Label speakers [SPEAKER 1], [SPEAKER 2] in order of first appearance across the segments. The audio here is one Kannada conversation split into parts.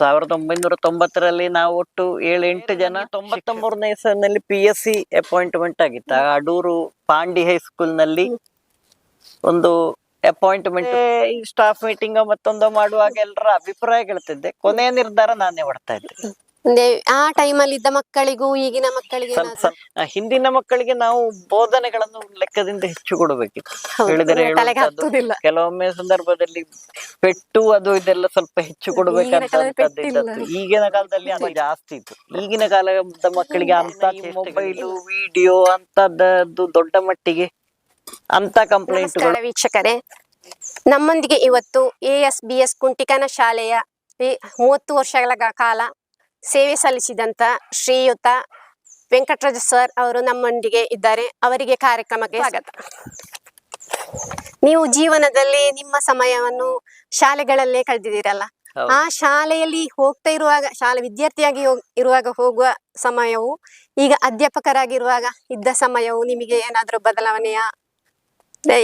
[SPEAKER 1] ಸಾವಿರದ ಒಂಬೈನೂರ ತೊಂಬತ್ತರಲ್ಲಿ ನಾವು ಒಟ್ಟು ಏಳು ಎಂಟು ಜನ ತೊಂಬತ್ತ ಮೂರನೇ ಇಸವಿನಲ್ಲಿ ಪಿ ಎಸ್ ಸಿ ಅಪಾಯಿಂಟ್ಮೆಂಟ್ ಆಗಿತ್ತು. ಅಡೂರು ಪಾಂಡಿ ಹೈಸ್ಕೂಲ್ನಲ್ಲಿ ಒಂದು ಅಪಾಯಿಂಟ್ಮೆಂಟ್ ಸ್ಟಾಫ್ ಮೀಟಿಂಗ್ ಮತ್ತೊಂದು ಮಾಡುವಾಗ ಎಲ್ಲರ ಅಭಿಪ್ರಾಯ ಹೇಳ್ತಿದ್ದೆ ಕೊನೆಯ ನಿರ್ಧಾರ ನಾನೇ ಹೊಡ್ತಾ ಇದ್ದೆ.
[SPEAKER 2] ಅಂದ್ರೆ ಆ ಟೈಮಲ್ಲಿ ಇದ್ದ ಮಕ್ಕಳಿಗೂ ಈಗಿನ ಮಕ್ಕಳಿಗೆ
[SPEAKER 1] ಹಿಂದಿನ ಮಕ್ಕಳಿಗೆ ನಾವು ಬೋಧನೆಗಳನ್ನು ಲೆಕ್ಕದಿಂದ ಹೆಚ್ಚು ಕೊಡಬೇಕಿತ್ತು.
[SPEAKER 2] ಹೌದು,
[SPEAKER 1] ಹೇಳಿದರೆ
[SPEAKER 2] ತಲೆಗೆ
[SPEAKER 1] ಹೇಳುವಂತದ್ದು
[SPEAKER 2] ಹತ್ತುದಿಲ್ಲ.
[SPEAKER 1] ಕೆಲವೊಮ್ಮೆ ಸಂದರ್ಭದಲ್ಲಿ ಪೆಟ್ಟು ಅದು ಇದೆಲ್ಲ ಸ್ವಲ್ಪ ಹೆಚ್ಚು ಕೊಡಬೇಕಂತ
[SPEAKER 2] ಕಾಲದಲ್ಲಿ.
[SPEAKER 1] ಈಗಿನ ಕಾಲದಲ್ಲಿ ಅದು ಜಾಸ್ತಿ ಇತ್ತು. ಈಗಿನ ಕಾಲದ ಮಕ್ಕಳಿಗೆ ಅಂತ ಮೊಬೈಲ್ ವಿಡಿಯೋ ಅಂತದ್ದು ದೊಡ್ಡ ಮಟ್ಟಿಗೆ ಅಂತ ಕಂಪ್ಲೇಂಟ್
[SPEAKER 2] ನಮಸ್ಕಾರ ವೀಕ್ಷಕರೇ. ನಮ್ಮೊಂದಿಗೆ ಇವತ್ತು A S B S Kuntikana ಶಾಲೆಯ ಈ ಮೂವತ್ತು ವರ್ಷಗಳ ಗ- ಕಾಲ ಸೇವೆ ಸಲ್ಲಿಸಿದಂತ ಶ್ರೀಯುತ ವೆಂಕಟರಾಜ ಸರ್ ಅವರು ನಮ್ಮೊಂದಿಗೆ ಇದ್ದಾರೆ. ಅವರಿಗೆ ಕಾರ್ಯಕ್ರಮಕ್ಕೆ ಸ್ವಾಗತ. ನೀವು ಜೀವನದಲ್ಲಿ ನಿಮ್ಮ ಸಮಯವನ್ನು ಶಾಲೆಗಳಲ್ಲೇ ಕಳೆದಿದ್ದೀರಲ್ಲ? ಆ ಶಾಲೆಯಲ್ಲಿ ಹೋಗ್ತಾ ಇರುವಾಗ ಶಾಲೆ ವಿದ್ಯಾರ್ಥಿಯಾಗಿ ಇರುವಾಗ ಹೋಗುವ ಸಮಯವು ಈಗ ಅಧ್ಯಾಪಕರಾಗಿರುವಾಗ ಇದ್ದ ಸಮಯವು ನಿಮಗೆ ಏನಾದರೂ ಬದಲಾವಣೆಯ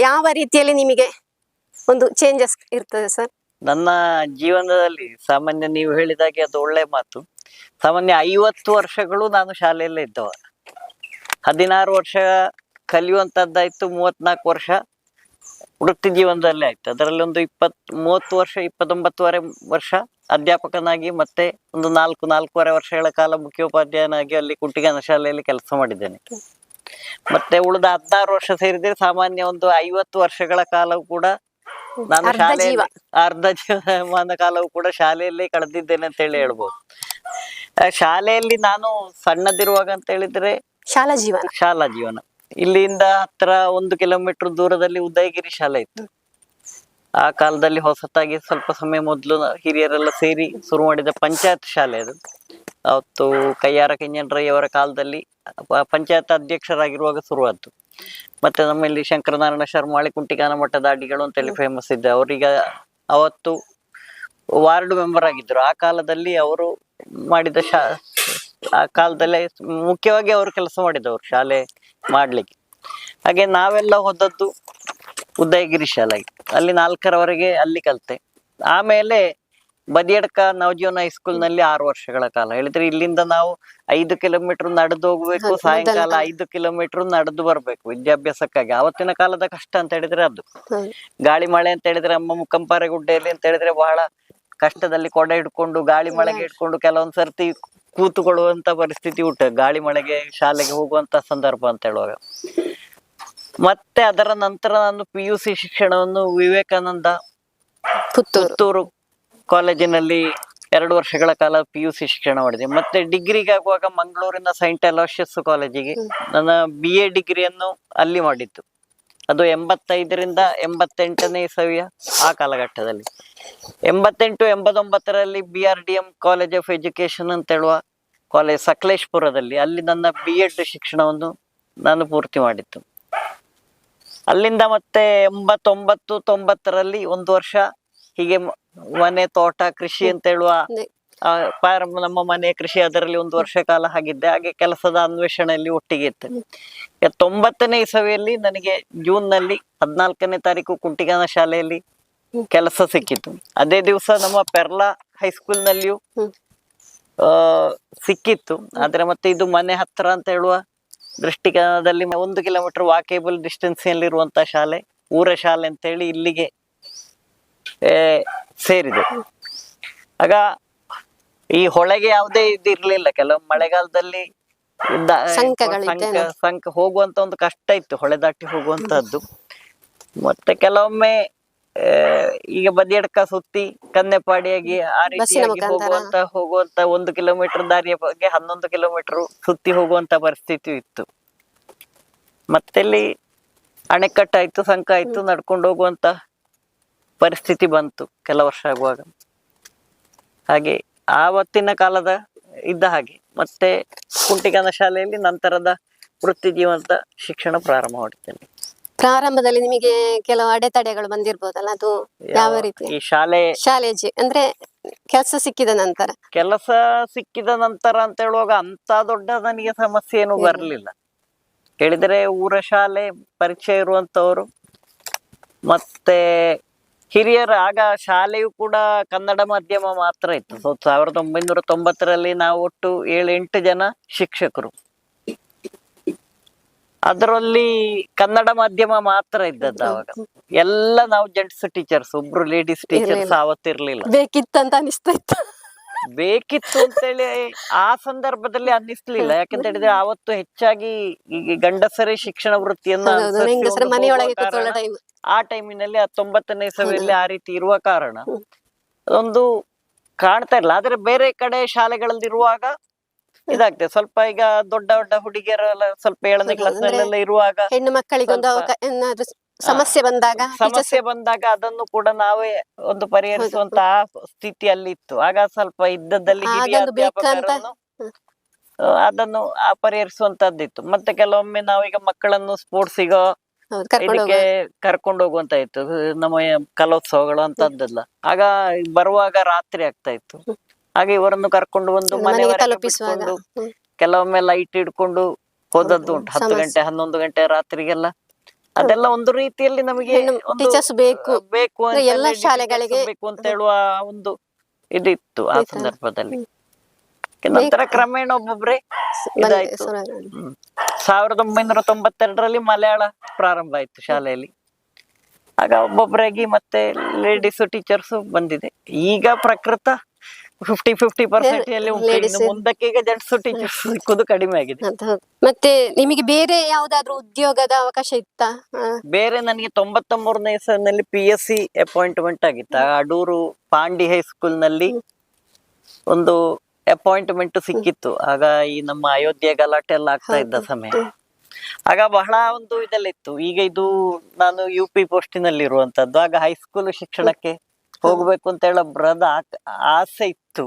[SPEAKER 2] ಯಾವ ರೀತಿಯಲ್ಲಿ ನಿಮಗೆ ಒಂದು ಚೇಂಜಸ್ ಇರ್ತದೆ ಸರ್?
[SPEAKER 1] ನನ್ನ ಜೀವನದಲ್ಲಿ ಸಾಮಾನ್ಯ ನೀವು ಹೇಳಿದಾಗೆ ಅದು ಒಳ್ಳೆ ಮಾತು. ಸಾಮಾನ್ಯ ಐವತ್ತು ವರ್ಷಗಳು ನಾನು ಶಾಲೆಯಲ್ಲೇ ಇದ್ದವ. ಹದಿನಾರು ವರ್ಷ ಕಲಿಯುವಂಥದ್ದಾಯ್ತು ಮೂವತ್ನಾಲ್ಕು ವರ್ಷ ವೃತ್ತಿ ಜೀವನದಲ್ಲೇ ಆಯ್ತು. ಅದರಲ್ಲಿ ಒಂದು ಇಪ್ಪತ್ ಮೂವತ್ತು ವರ್ಷ ಇಪ್ಪತ್ತೊಂಬತ್ತುವರೆ ವರ್ಷ ಅಧ್ಯಾಪಕನಾಗಿ ಮತ್ತೆ ಒಂದು ನಾಲ್ಕು ನಾಲ್ಕೂವರೆ ವರ್ಷಗಳ ಕಾಲ ಮುಖ್ಯೋಪಾಧ್ಯಾಯನಾಗಿ ಅಲ್ಲಿ ಕುಟ್ಟಿಗನ ಶಾಲೆಯಲ್ಲಿ ಕೆಲಸ ಮಾಡಿದ್ದೇನೆ. ಮತ್ತೆ ಉಳಿದ ಹದಿನಾರು ವರ್ಷ ಸೇರಿದ್ರೆ ಸಾಮಾನ್ಯ ಒಂದು ಐವತ್ತು ವರ್ಷಗಳ ಕಾಲ ಕೂಡ ನಾನು ಶಾಲೆಯಲ್ಲಿ
[SPEAKER 2] ಜೀವ.
[SPEAKER 1] ಅರ್ಧ ಜೀವಮಾನ ಕಾಲವು ಕೂಡ ಶಾಲೆಯಲ್ಲೇ ಕಳೆದಿದ್ದೇನೆ ಅಂತ ಹೇಳಿ ಹೇಳ್ಬೋದು. ಶಾಲೆಯಲ್ಲಿ ನಾನು ಸಣ್ಣದಿರುವಾಗ ಅಂತ ಹೇಳಿದ್ರೆ
[SPEAKER 2] ಶಾಲಾ ಜೀವನ.
[SPEAKER 1] ಶಾಲಾ ಜೀವನ. ಇಲ್ಲಿಂದ ಹತ್ರ ಒಂದು ಕಿಲೋಮೀಟರ್ ದೂರದಲ್ಲಿ ಉದಯಗಿರಿ ಶಾಲೆ ಇತ್ತು. ಆ ಕಾಲದಲ್ಲಿ ಹೊಸತಾಗಿ ಸ್ವಲ್ಪ ಸಮಯ ಮೊದಲು ಹಿರಿಯರೆಲ್ಲ ಸೇರಿ ಶುರು ಮಾಡಿದ ಪಂಚಾಯತ್ ಶಾಲೆ ಅದು. ಅವತ್ತು ಕೈಯಾರ ಕೆಂಜನ್ ಅವರ ಕಾಲದಲ್ಲಿ ಪಂಚಾಯತ್ ಅಧ್ಯಕ್ಷರಾಗಿರುವಾಗ ಶುರುವಾದ್ದು ಮತ್ತೆ ನಮ್ಮಲ್ಲಿ ಶಂಕರನಾರಾಯಣ ಶರ್ಮಾಳಿ ಕುಂಟಿಗಾನ ಮಠದ ಅಡಿಗಳು ಅಂತೇಳಿ ಫೇಮಸ್ ಇದ್ದೆ. ಅವರೀಗ ಅವತ್ತು ವಾರ್ಡ್ ಮೆಂಬರ್ ಆಗಿದ್ರು. ಆ ಕಾಲದಲ್ಲಿ ಅವರು ಮಾಡಿದ ಶಾ ಆ ಕಾಲದಲ್ಲೇ ಮುಖ್ಯವಾಗಿ ಅವರು ಕೆಲಸ ಮಾಡಿದವರು ಶಾಲೆ ಮಾಡ್ಲಿಕ್ಕೆ. ಹಾಗೆ ನಾವೆಲ್ಲ ಹೋದದ್ದು ಉದಯಗಿರಿ ಶಾಲೆಗೆ. ಅಲ್ಲಿ ನಾಲ್ಕರವರೆಗೆ ಅಲ್ಲಿ ಕಲಿತೆ. ಆಮೇಲೆ ಬದಿಯಡ್ಕ ನವಜೀವನ ಹೈಸ್ಕೂಲ್ನಲ್ಲಿ ಆರು ವರ್ಷಗಳ ಕಾಲ. ಹೇಳಿದ್ರೆ ಇಲ್ಲಿಂದ ನಾವು ಐದು ಕಿಲೋಮೀಟರ್ ನಡೆದು ಹೋಗ್ಬೇಕು ಸಾಯಂಕಾಲ ಐದು ಕಿಲೋಮೀಟರ್ ನಡೆದು ಬರ್ಬೇಕು ವಿದ್ಯಾಭ್ಯಾಸಕ್ಕಾಗಿ. ಆವತ್ತಿನ ಕಾಲದ ಕಷ್ಟ ಅಂತ ಹೇಳಿದ್ರೆ ಅದು. ಗಾಳಿ ಮಳೆ ಅಂತ ಹೇಳಿದ್ರೆ ಅಮ್ಮ ಮುಕ್ಕಂಪಾರೆ ಗುಡ್ಡೆಯಲ್ಲಿ ಅಂತ ಹೇಳಿದ್ರೆ ಬಹಳ ಕಷ್ಟದಲ್ಲಿ ಕೊಡ ಇಟ್ಕೊಂಡು ಗಾಳಿ ಮಳೆಗೆ ಹಿಡ್ಕೊಂಡು ಕೆಲವೊಂದ್ ಸರ್ತಿ ಕೂತುಕೊಳ್ಳುವಂತ ಪರಿಸ್ಥಿತಿ ಉಂಟು. ಗಾಳಿ ಮಳೆಗೆ ಶಾಲೆಗೆ ಹೋಗುವಂತ ಸಂದರ್ಭ ಅಂತ ಹೇಳುವಾಗ. ಮತ್ತೆ ಅದರ ನಂತರ ನಾನು ಪಿ ಯು ಸಿ ಶಿಕ್ಷಣವನ್ನು ವಿವೇಕಾನಂದ
[SPEAKER 2] ಪುತ್ತೂರು.
[SPEAKER 1] ಪುತ್ತೂರು ಕಾಲೇಜಿನಲ್ಲಿ ಎರಡು ವರ್ಷಗಳ ಕಾಲ ಪಿ ಯು ಸಿ ಶಿಕ್ಷಣ ಮಾಡಿದೆ. ಮತ್ತೆ ಡಿಗ್ರಿಗೆ ಆಗುವಾಗ ಮಂಗಳೂರಿನ ಸೈಂಟ್ ಅಲೋಷಿಯಸ್ ಕಾಲೇಜಿಗೆ ನನ್ನ ಬಿ ಎ ಡಿಗ್ರಿಯನ್ನು ಅಲ್ಲಿ ಮಾಡಿದ್ದು. ಅದು ಎಂಬತ್ತೈದರಿಂದ ಎಂಬತ್ತೆಂಟನೇ ಇಸವಿಯ ಆ ಕಾಲಘಟ್ಟದಲ್ಲಿ. ಎಂಬತ್ತೆಂಟು ಎಂಬತ್ತೊಂಬತ್ತರಲ್ಲಿ B R D M college of education ಅಂತ ಹೇಳುವ ಕಾಲೇಜ್ ಸಕಲೇಶ್ಪುರದಲ್ಲಿ ಅಲ್ಲಿ ನನ್ನ ಬಿ ಎಡ್ ಶಿಕ್ಷಣವನ್ನು ನಾನು ಪೂರ್ತಿ ಮಾಡಿತ್ತು ಅಲ್ಲಿಂದ ಮತ್ತೆ ಎಂಬತ್ತೊಂಬತ್ತು ತೊಂಬತ್ತರಲ್ಲಿ ಒಂದು ವರ್ಷ ಹೀಗೆ ಮನೆ ತೋಟ ಕೃಷಿ ಅಂತ ಹೇಳುವ ಪ್ರಾರಂಭ ನಮ್ಮ ಮನೆ ಕೃಷಿ ಅದರಲ್ಲಿ ಒಂದು ವರ್ಷ ಕಾಲ ಹಾಗಿದ್ದೆ ಹಾಗೆ ಕೆಲಸದ ಅನ್ವೇಷಣೆಯಲ್ಲಿ ಒಟ್ಟಿಗೆ ಇತ್ತು ತೊಂಬತ್ತನೇ ಇಸವಿಯಲ್ಲಿ ನನಗೆ ಜೂನ್ನಲ್ಲಿ ಹದಿನಾಲ್ಕನೇ ತಾರೀಕು ಕುಂಟಿಗಾನ ಶಾಲೆಯಲ್ಲಿ ಕೆಲಸ ಸಿಕ್ಕಿತ್ತು ಅದೇ ದಿವಸ ನಮ್ಮ ಪೆರ್ಲಾ ಹೈಸ್ಕೂಲ್ ನಲ್ಲಿಯೂ ಸಿಕ್ಕಿತ್ತು. ಆದ್ರೆ ಮತ್ತೆ ಇದು ಮನೆ ಹತ್ರ ಅಂತ ಹೇಳುವ ದೃಷ್ಟಿಕೋನದಲ್ಲಿ ಒಂದು ಕಿಲೋಮೀಟರ್ ವಾಕೇಬಲ್ ಡಿಸ್ಟೆನ್ಸ್ ಇರುವಂತ ಶಾಲೆ, ಊರ ಶಾಲೆ ಅಂತ ಹೇಳಿ ಇಲ್ಲಿಗೆ ಸೇರಿದೆ. ಆಗ ಈ ಹೊಳೆಗೆ ಯಾವುದೇ ಇದಿರ್ಲಿಲ್ಲ. ಇರ್ಲಿಲ್ಲ ಕೆಲವು ಮಳೆಗಾಲದಲ್ಲಿ ಸಂಕ ಹೋಗುವಂತ ಒಂದು ಕಷ್ಟ ಇತ್ತು. ಹೊಳೆ ದಾಟಿ ಹೋಗುವಂತದ್ದು ಮತ್ತೆ ಕೆಲವೊಮ್ಮೆ ಈಗ ಬದಿಯಡ್ಕ ಸುತ್ತಿ ಕನ್ನೆಪಾಡಿಯಾಗಿ ಆ ರೀತಿಯಾಗಿ ಹೋಗುವಂತ ಹೋಗುವಂತ ಒಂದು ಕಿಲೋಮೀಟರ್ ದಾರಿಯ ಬಗ್ಗೆ ಹನ್ನೊಂದು ಕಿಲೋಮೀಟರ್ ಸುತ್ತಿ ಹೋಗುವಂತ ಪರಿಸ್ಥಿತಿ ಇತ್ತು. ಮತ್ತೆಲ್ಲಿ ಅಣೆಕಟ್ಟಾಯ್ತು ಸಂಕ ಆಯ್ತು ನಡ್ಕೊಂಡು ಹೋಗುವಂತ ಪರಿಸ್ಥಿತಿ ಬಂತು ಕೆಲ ವರ್ಷ ಆಗುವಾಗ. ಹಾಗೆ ಆವತ್ತಿನ ಕಾಲದ ಇದ್ದ ಹಾಗೆ. ಮತ್ತೆ ಕುಂಟಿಗನ ಶಾಲೆಯಲ್ಲಿ ನಂತರದ ವೃತ್ತಿ ಜೀವನದ ಶಿಕ್ಷಣ ಪ್ರಾರಂಭ ಮಾಡುತ್ತೇನೆ
[SPEAKER 2] ಪ್ರಾರಂಭದಲ್ಲಿ ನಿಮಗೆ ಕೆಲವು ಅಡೆತಡೆಗಳು ಬಂದಿರ್ಬೋದಲ್ಲ? ಅದು ಯಾವ ರೀತಿ?
[SPEAKER 1] ಈ ಶಾಲೆ
[SPEAKER 2] ಶಾಲೆ ಅಂದ್ರೆ ಕೆಲಸ ಸಿಕ್ಕಿದ ನಂತರ.
[SPEAKER 1] ಕೆಲಸ ಸಿಕ್ಕಿದ ನಂತರ ಅಂತ ಹೇಳುವಾಗ ಅಂತ ದೊಡ್ಡ ನನಗೆ ಸಮಸ್ಯೆ ಏನು ಬರಲಿಲ್ಲ. ಹೇಳಿದ್ರೆ ಊರ ಶಾಲೆ ಪರಿಚಯ ಇರುವಂತವರು ಮತ್ತೆ ಹಿರಿಯರ ಆಗ ಶಾಲೆಯು ಕೂಡ ಕನ್ನಡ ಮಾಧ್ಯಮ ಮಾತ್ರ ಇತ್ತು. ಸಾವಿರದ ಒಂಬೈನೂರ ತೊಂಬತ್ತರಲ್ಲಿ ನಾವು ಒಟ್ಟು ಏಳು ಎಂಟು ಜನ ಶಿಕ್ಷಕರು. ಅದರಲ್ಲಿ ಕನ್ನಡ ಮಾಧ್ಯಮ ಮಾತ್ರ ಇದ್ದದ್ದು ಅವಾಗ. ಎಲ್ಲ ನಾವು ಜೆಂಟ್ಸ್ ಟೀಚರ್ಸ್ ಒಬ್ರು ಲೇಡೀಸ್ ಟೀಚರ್ಸ್ ಅವತ್ತಿರ್ಲಿಲ್ಲ.
[SPEAKER 2] ಬೇಕಿತ್ತಂತ ಅನಿಸ್ತಾ ಇತ್ತು.
[SPEAKER 1] ಬೇಕಿತ್ತು ಅಂತೇಳಿ ಆ ಸಂದರ್ಭದಲ್ಲಿ ಅನ್ನಿಸ್ಲಿಲ್ಲ. ಯಾಕಂತ ಹೇಳಿದ್ರೆ ಅವತ್ತು ಹೆಚ್ಚಾಗಿ ಈ ಗಂಡಸರೇ ಶಿಕ್ಷಣ ವೃತ್ತಿಯನ್ನ ಆ ಟೈಮಿನಲ್ಲಿ ಆ ತೊಂಬತ್ತನೇ ಇಸವಿಯಲ್ಲಿ ಆ ರೀತಿ ಇರುವ ಕಾರಣ.
[SPEAKER 2] ಅದೊಂದು
[SPEAKER 1] ಒಂದು ಕಾಣ್ತಾ ಇಲ್ಲ ಆದ್ರೆ ಬೇರೆ ಕಡೆ ಶಾಲೆಗಳಲ್ಲಿ ಇರುವಾಗ ಇದಾಗ್ತದೆ. ಸ್ವಲ್ಪ ಈಗ ದೊಡ್ಡ ದೊಡ್ಡ ಹುಡುಗಿಯರೆಲ್ಲ ಸ್ವಲ್ಪ ಏಳನೇ ಕ್ಲಾಸ್ ಇರುವಾಗ
[SPEAKER 2] ಹೆಣ್ಣು ಮಕ್ಕಳಿಗೆ ಸಮಸ್ಯೆ ಬಂದಾಗ
[SPEAKER 1] ಸಮಸ್ಯೆ ಬಂದಾಗ ಅದನ್ನು ಕೂಡ ನಾವೇ ಒಂದು ಪರಿಹರಿಸುವಂತ ಸ್ಥಿತಿಯಲ್ಲಿ ಇತ್ತು ಆಗ ಸ್ವಲ್ಪ ಇದ್ದದಲ್ಲಿ ಅದನ್ನು ಪರಿಹರಿಸುವಂತದ್ದಿತ್ತು ಮತ್ತೆ ಕೆಲವೊಮ್ಮೆ ನಾವೀಗ ಮಕ್ಕಳನ್ನು ಸ್ಪೋರ್ಟ್ಸಿಗೋ ಇದಕ್ಕೆ ಕರ್ಕೊಂಡು ಹೋಗುವಂತ ಇತ್ತು ನಮ್ಮ ಕಲೋತ್ಸವಗಳು ಅಂತದ್ದೆಲ್ಲ. ಆಗ ಬರುವಾಗ ರಾತ್ರಿ ಆಗ್ತಾ ಇತ್ತು. ಹಾಗೆ ಇವರನ್ನು ಕರ್ಕೊಂಡು ಬಂದು
[SPEAKER 2] ಮನೆ
[SPEAKER 1] ಮನೆಯವರೆಗೆ. ಕೆಲವೊಮ್ಮೆ ಲೈಟ್ ಹಿಡ್ಕೊಂಡು ಹೋದದ್ದು ಉಂಟು. ಹತ್ತು ಗಂಟೆ ಹನ್ನೊಂದು ಗಂಟೆ ರಾತ್ರಿಗೆಲ್ಲ ಅದೆಲ್ಲ ಒಂದು ರೀತಿಯಲ್ಲಿ ನಮಗೆ
[SPEAKER 2] ಟೀಚರ್ಸ್ ಬೇಕು.
[SPEAKER 1] ಬೇಕು ಅಂತ
[SPEAKER 2] ಎಲ್ಲ ಶಾಲೆಗಳಿಗೆ
[SPEAKER 1] ಬೇಕು ಅಂತ ಹೇಳುವ ಒಂದು ಇದಿತ್ತು ಆ ಸಂದರ್ಭದಲ್ಲಿ. ನಂತರ ಕ್ರಮೇಣ ಒಬ್ಬೊಬ್ರೆ ಇದಾಯ್ತು. ಸಾವಿರದ ಒಂಬೈನೂರ ತೊಂಬತ್ತೆರಡರಲ್ಲಿ ಮಲಯಾಳ ಪ್ರಾರಂಭ ಆಯ್ತು ಶಾಲೆಯಲ್ಲಿ. ಆಗ ಒಬ್ಬೊಬ್ಬರಾಗಿ ಮತ್ತೆ ಲೇಡೀಸ್ ಟೀಚರ್ಸ್ ಬಂದಿದೆ. ಈಗ ಪ್ರಕೃತ ಫಿಫ್ಟಿ ಫಿಫ್ಟಿ ಪರ್ಸೆಂಟ್ ಅಲ್ಲಿ ಉಂಟು.
[SPEAKER 2] Ladies.
[SPEAKER 1] ಇನ್ನು ಮುಂದಕ್ಕೆ ಈಗ ಜೆಂಟ್ಸ್ ಟೀಚರ್ಸ್ ಸಿಕ್ಕುದು ಕಡಿಮೆ ಆಗಿದೆ.
[SPEAKER 2] ಮತ್ತೆ ನಿಮಗೆ ಬೇರೆ ಯಾವ್ದಾದ್ರು ಉದ್ಯೋಗದ ಅವಕಾಶ ಇತ್ತಾ?
[SPEAKER 1] ಬೇರೆ ನನಗೆ ತೊಂಬತ್ತ ಮೂರನೇ ಇಸವಿನಲ್ಲಿ ಪಿ ಎಸ್ ಸಿ ಅಪಾಯಿಂಟ್ಮೆಂಟ್ ಆಗಿತ್ತು ಅಡೂರು ಪಾಂಡಿ ಹೈಸ್ಕೂಲ್ನಲ್ಲಿ ಒಂದು ಅಪಾಯಿಂಟ್ಮೆಂಟ್ ಸಿಕ್ಕಿತ್ತು. ಆಗ ಈ ನಮ್ಮ ಅಯೋಧ್ಯೆ ಗಲಾಟೆ ಎಲ್ಲ ಆಗ್ತಾ ಇದ್ದ ಸಮಯ. ಆಗ ಬಹಳ ಒಂದು ಇದಲ್ಲಿತ್ತು ಈಗ ಇದು ನಾನು ಯು ಪಿ ಪೋಸ್ಟಿನಲ್ಲಿ ಇರುವಂತದ್ದು ಆಗ ಹೈಸ್ಕೂಲ್ ಶಿಕ್ಷಣಕ್ಕೆ ಹೋಗ್ಬೇಕು ಅಂತ ಹೇಳ ಬ್ರದ ಆಸೆ ಇತ್ತು.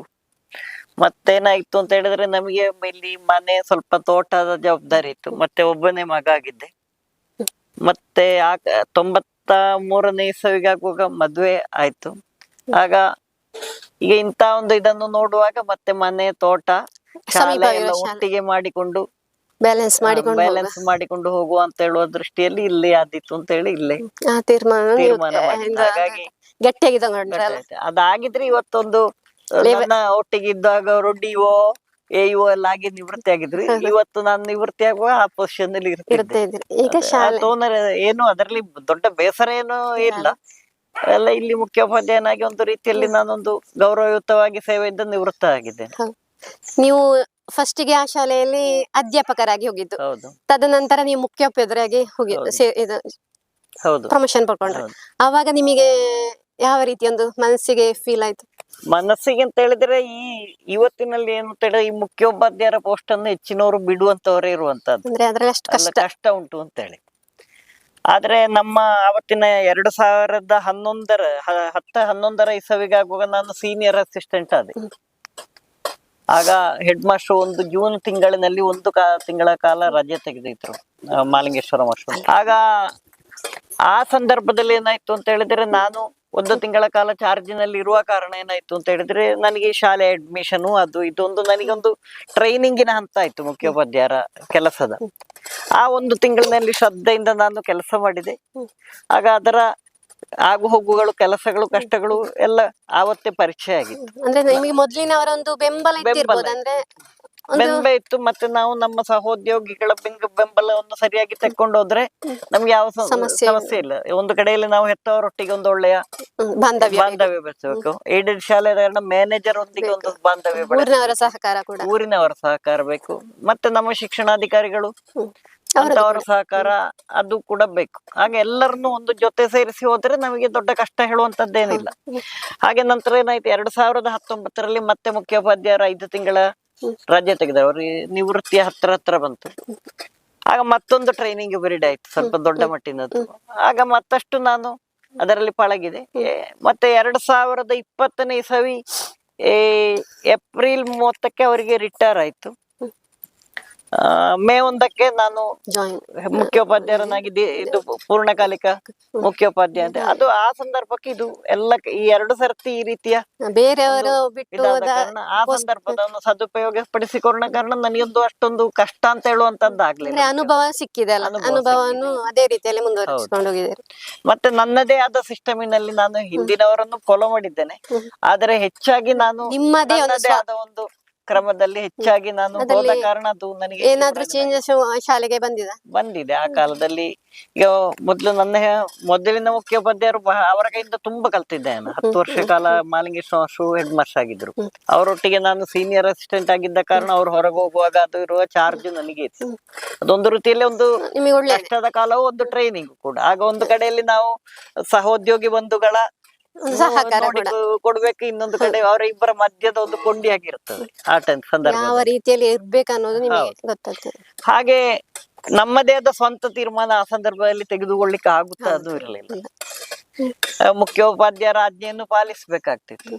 [SPEAKER 1] ಮತ್ತೇನಾಯ್ತು ಅಂತ ಹೇಳಿದ್ರೆ ನಮಗೆ ಇಲ್ಲಿ ಮನೆ ಸ್ವಲ್ಪ ತೋಟದ ಜವಾಬ್ದಾರಿ ಇತ್ತು. ಮತ್ತೆ ಒಬ್ಬನೇ ಮಗ ಆಗಿದ್ದೆ. ಮತ್ತೆ ಆ ತೊಂಬತ್ತ ಮೂರನೇ ಇಸವಿಗೆ ಆಗುವಾಗ ಮದ್ವೆ ಆಯ್ತು. ಆಗ ಈಗ ಇಂತ ಒಂದು ಇದನ್ನು ನೋಡುವಾಗ ಮತ್ತೆ ಮನೆ ತೋಟ ಶಾಲೆ ಎಲ್ಲ. ಒಟ್ಟಿಗೆ ಮಾಡಿಕೊಂಡು
[SPEAKER 2] ಬ್ಯಾಲೆನ್ಸ್ ಮಾಡಿಕೊಂಡು
[SPEAKER 1] ಬ್ಯಾಲೆನ್ಸ್ ಮಾಡಿಕೊಂಡು ಹೋಗುವ ಅಂತ ಹೇಳುವ ದೃಷ್ಟಿಯಲ್ಲಿ ಇಲ್ಲೇ ಆದಿತ್ತು ಅಂತ ಹೇಳಿ ಇಲ್ಲೇ
[SPEAKER 2] ತೀರ್ಮಾನ
[SPEAKER 1] ಹಾಗಾಗಿ
[SPEAKER 2] ಗಟ್ಟಿಯಾಗಿ. ತಗೊಂಡ್ರಲ್ಲ
[SPEAKER 1] ಅದಾಗಿದ್ರೆ ಇವತ್ತೊಂದು ನನ್ನ ಒಟ್ಟಿಗೆ ಇದ್ದಾಗ ರೊಡ್ಡಿವೋ ಎಇಒ ಎಲ್ಲ ಆಗಿ ನಿವೃತ್ತಿ ಆಗಿದ್ರಿ. ಇವತ್ತು ನಾನು ನಿವೃತ್ತಿ ಆಗುವ ಆ ಪೊಸಿಷನ್ ಅಲ್ಲಿ
[SPEAKER 2] ಈಗ ಶಾಲೆ.
[SPEAKER 1] ಏನು ಅದರಲ್ಲಿ ದೊಡ್ಡ ಬೇಸರ ಏನು ಇಲ್ಲ. ಎಲ್ಲ ಇಲ್ಲಿ ಮುಖ್ಯೋಪಾಧ್ಯಾಯನಾಗಿ ಒಂದು ರೀತಿಯಲ್ಲಿ ನಾನೊಂದು ಗೌರವಯುತವಾಗಿ ಸೇವೆಯಿಂದ ನಿವೃತ್ತ ಆಗಿದ್ದೇನೆ.
[SPEAKER 2] ನೀವು ನೀವು ಫಸ್ಟಿಗೆ ಆ ಶಾಲೆಯಲ್ಲಿ ಅಧ್ಯಾಪಕರಾಗಿ ಹೋಗಿದ್ದು. ತದನಂತರ ನೀವು ಮುಖ್ಯೋಪಾಧ್ಯಾಯರಾಗಿ ಹೋಗಿ
[SPEAKER 1] ಹೌದು.
[SPEAKER 2] ಸೇ- ಇದು
[SPEAKER 1] ಹೌದು.
[SPEAKER 2] ಪ್ರಮೋಷನ್ ಪಡ್ಕೊಂಡ್ರೆ. ಅವಾಗ ನಿಮಗೆ ಯಾವ ರೀತಿ ಒಂದು ಮನಸ್ಸಿಗೆ ಫೀಲ್ ಆಯ್ತು?
[SPEAKER 1] ಮನಸ್ಸಿಗೆ ಅಂತ ಹೇಳಿದ್ರೆ ಈ ಇವತ್ತಿನಲ್ಲಿ ಏನು ಅಂತ ಹೇಳಿದ್ರೆ ಈ ಮುಖ್ಯೋಪಾಧ್ಯಾಯರ ಪೋಸ್ಟ್ ಅನ್ನು ಹೆಚ್ಚಿನವರು ಬಿಡುವಂತವರೇ ಇರುವಂತದ್ದು
[SPEAKER 2] ಅಂದ್ರೆ ಅದ್ರಲ್ಲಿ ಅಷ್ಟು
[SPEAKER 1] ಅಲ್ಲ
[SPEAKER 2] ಕಷ್ಟ.
[SPEAKER 1] ಕಷ್ಟ ಉಂಟು ಅಂತೇಳಿ. ಆದ್ರೆ ನಮ್ಮ ಅವತ್ತಿನ ಎರಡು ಸಾವಿರದ ಹನ್ನೊಂದರ ಹತ್ತ ಹನ್ನೊಂದರ ಇಸವಿಗಾಗುವಾಗ ನಾನು ಸೀನಿಯರ್ ಅಸಿಸ್ಟೆಂಟ್ ಆದೆ. ಆಗ ಹೆಡ್ ಮಾಸ್ಟರ್ ಒಂದು ಜೂನ್ ತಿಂಗಳಿನಲ್ಲಿ ಒಂದು ಕಾ ತಿಂಗಳ ಕಾಲ ರಜೆ ತೆಗೆದಿದ್ರು ಮಾಲಿಂಗೇಶ್ವರ ಮಾಸ್ಟರ್. ಆಗ ಆ ಸಂದರ್ಭದಲ್ಲಿ ಏನಾಯ್ತು ಅಂತ ಹೇಳಿದ್ರೆ ನಾನು ಒಂದು ತಿಂಗಳ ಕಾಲ ಚಾರ್ಜಿನಲ್ಲಿ ಇರುವ ಕಾರಣ ಏನಾಯ್ತು ಅಂತ ಹೇಳಿದ್ರೆ ನನಗೆ ಶಾಲೆ ಅಡ್ಮಿಷನ್ ಅದು ಇದೊಂದು ನನಗೊಂದು ಟ್ರೈನಿಂಗಿನ ಹಂತ ಆಯ್ತು ಮುಖ್ಯೋಪಾಧ್ಯಾಯರ ಕೆಲಸದ. ಆ ಒಂದು ತಿಂಗಳಿನಲ್ಲಿ ಶ್ರದ್ಧೆಯಿಂದ ನಾನು ಕೆಲಸ ಮಾಡಿದೆ. ಆಗ ಅದರ ಆಗು ಹೋಗುಗಳು ಕೆಲಸಗಳು ಕಷ್ಟಗಳು ಎಲ್ಲ ಆವತ್ತೇ ಪರಿಚಯ ಆಗಿತ್ತು.
[SPEAKER 2] ಅಂದ್ರೆ ನಿಮಗೆ ಮೊದಲಿನವರ ಒಂದು ಬೆಂಬಲ
[SPEAKER 1] ಬೆಂಬಲ.
[SPEAKER 2] ಅಂದ್ರೆ
[SPEAKER 1] ಬೆಂಬಲ ಇತ್ತು ಮತ್ತೆ ನಾವು ನಮ್ಮ ಸಹೋದ್ಯೋಗಿಗಳ ಬೆಂಗ ಬೆಂಬಲವನ್ನು ಸರಿಯಾಗಿ ತೆಕ್ಕೊಂಡು ಹೋದ್ರೆ ನಮ್ಗೆ ಯಾವ
[SPEAKER 2] ಸಮಸ್ಯೆ
[SPEAKER 1] ಸಮಸ್ಯೆ ಇಲ್ಲ. ಒಂದು ಕಡೆಯಲ್ಲಿ ನಾವು ಹೆತ್ತವರೊಟ್ಟಿಗೆ ಒಂದು ಒಳ್ಳೆಯ
[SPEAKER 2] ಬಾಂಧವ್ಯ
[SPEAKER 1] ಬಾಂಧವ್ಯ ಬೆಳೆಸಬೇಕು. ಏಡೆಡ್ ಶಾಲೆ ಮ್ಯಾನೇಜರ್ ಒಂದಿಗೆ ಒಂದು ಬಾಂಧವ್ಯ
[SPEAKER 2] ಊರಿನವರ ಸಹಕಾರ ಕೂಡ.
[SPEAKER 1] ಊರಿನವರ ಸಹಕಾರ ಬೇಕು. ಮತ್ತೆ ನಮ್ಮ ಶಿಕ್ಷಣಾಧಿಕಾರಿಗಳು
[SPEAKER 2] ಅವರ
[SPEAKER 1] ಅಂತವರ ಸಹಕಾರ ಅದು ಕೂಡ ಬೇಕು. ಹಾಗೆ ಎಲ್ಲರನ್ನು ಒಂದು ಜೊತೆ ಸೇರಿಸಿ ಹೋದ್ರೆ ನಮಗೆ ದೊಡ್ಡ ಕಷ್ಟ ಹೇಳುವಂತದ್ದೇನಿಲ್ಲ. ಹಾಗೆ ನಂತರ ಏನಾಯ್ತು? ಎರಡ್ ಸಾವಿರದ ಹತ್ತೊಂಬತ್ತರಲ್ಲಿ ಮತ್ತೆ ಮುಖ್ಯೋಪಾಧ್ಯಾಯರು ಐದು ತಿಂಗಳ ರಜೆ ತೆಗೆದ್ರು. ಅವ್ರಿಗೆ ನಿವೃತ್ತಿಯ ಹತ್ರ ಹತ್ರ ಬಂತು. ಆಗ ಮತ್ತೊಂದು ಟ್ರೈನಿಂಗ್ ಪೀರಿಯಡ್ ಆಯ್ತು. ಸ್ವಲ್ಪ ದೊಡ್ಡ ಮಟ್ಟಿನದು ಆಗ ಮತ್ತಷ್ಟು ನಾನು ಅದರಲ್ಲಿ ಪಳಗಿದೆ. ಮತ್ತೆ ಎರಡ್ ಸಾವಿರದ ಇಪ್ಪತ್ತನೇ ಇಸವಿ ಏ, ಏಪ್ರಿಲ್ ಮೂವತ್ತಕ್ಕೆ ಅವರಿಗೆ ರಿಟೈರ್ ಆಯ್ತು. ಮೇ ಒಂದಕ್ಕೆ ನಾನು ದಿ- ಇದು ಪೂರ್ಣಕಾಲಿಕ ಮುಖ್ಯೋಪಾಧ್ಯಾಯ ಅಂತ. ಅದು ಆ ಸಂದರ್ಭಕ್ಕೆ ಇದು ಎಲ್ಲ ಈ ಎರಡು ಸರ್ತಿ ಈ ರೀತಿಯ
[SPEAKER 2] ಬೇರೆಯವರು ಬಿಟ್ಟು
[SPEAKER 1] ಆ ಸಂದರ್ಭದನ್ನು ಸದುಪಯೋಗ ಪಡಿಸಿಕೊಂಡ ಕಾರಣ ನನಗೊಂದು ಅಷ್ಟೊಂದು ಕಷ್ಟ ಅಂತ ಹೇಳುವಂತದ್ದು ಆಗಲಿಲ್ಲ.
[SPEAKER 2] ಅಂದ್ರೆ ಅನುಭವ ಸಿಕ್ಕಿದೆ ಅನುಭವವನ್ನು ಅದೇ ರೀತಿಯಲ್ಲಿ ಮುಂದುವರಿಸಿಕೊಂಡು ಹೋಗಿದ್ದೀರಿ.
[SPEAKER 1] ಮತ್ತೆ ನನ್ನದೇ ಆದ ಸಿಸ್ಟಮಿನಲ್ಲಿ ನಾನು ಹಿಂದಿನವರನ್ನು ಫಾಲೋ ಮಾಡಿದ್ದೇನೆ. ಆದರೆ ಹೆಚ್ಚಾಗಿ ನಾನು
[SPEAKER 2] ನಿಮ್ಮದೇ
[SPEAKER 1] ಆದ ಒಂದು ಕ್ರಮದಲ್ಲಿ ಹೆಚ್ಚಾಗಿ ನಾನು ಹೋದ ಕಾರಣ ಅದು ನನಗೆ
[SPEAKER 2] ಏನಾದ್ರೂ ಚೇಂಜಸ್ ಶಾಲೆಗೆ ಬಂದಿದೆ?
[SPEAKER 1] ಬಂದಿದೆ ಆ ಕಾಲದಲ್ಲಿ. ಈಗ ಮೊದ್ಲು ನನ್ನ ಮೊದಲಿನ ಮುಖ್ಯೋಪಾಧ್ಯಾಯರು ಅವರ ಕೈಯಿಂದ ತುಂಬಾ ಕಲ್ತಿದ್ದೆ ನಾನು. ಹತ್ತು ವರ್ಷ ಕಾಲ ಮಾಲಿಂಗೇಶ್ವರ ಹೆಡ್ ಮಾಸ್ಟರ್ ಆಗಿದ್ರು ಅವರೊಟ್ಟಿಗೆ ನಾನು ಸೀನಿಯರ್ ಅಸಿಸ್ಟೆಂಟ್ ಆಗಿದ್ದ ಕಾರಣ ಅವ್ರು ಹೊರಗೆ ಹೋಗುವಾಗ ಅದು ಇರುವ ಚಾರ್ಜ್ ನನಗೆ ಇತ್ತು. ಅದೊಂದು ರೀತಿಯಲ್ಲಿ ಒಂದು ಕಷ್ಟದ ಕಾಲವು ಒಂದು ಟ್ರೈನಿಂಗ್ ಕೂಡ. ಆಗ ಒಂದು ಕಡೆಯಲ್ಲಿ ನಾವು ಸಹೋದ್ಯೋಗಿ ಬಂಧುಗಳ ಕೊಡ್ಬೇಕು ಇನ್ನೊಂದು ಕಡೆ ಅವರ ಇಬ್ಬರ ಮಧ್ಯದ ಒಂದು ಕೊಂಡಿಯಾಗಿರುತ್ತದೆ ಆ ಟೈಮ್ ಸಂದರ್ಭ
[SPEAKER 2] ಯಾವ ರೀತಿಯಲ್ಲಿ ಇರ್ಬೇಕು ಅನ್ನೋದು ನಿಮಗೆ ಗೊತ್ತಾಗ್ತದೆ
[SPEAKER 1] ಹಾಗೆ ನಮ್ಮದೇ ಆದ ಸ್ವಂತ ತೀರ್ಮಾನ ಆ ಸಂದರ್ಭದಲ್ಲಿ ತೆಗೆದುಕೊಳ್ಳಿಕ್ಕೆ ಆಗುತ್ತಾ ಅದು ಇರಲಿಲ್ಲ. ಮುಖ್ಯೋಪಾಧ್ಯಾಯರ ಆಜ್ಞೆಯನ್ನು ಪಾಲಿಸಬೇಕಾಗ್ತಿತ್ತು.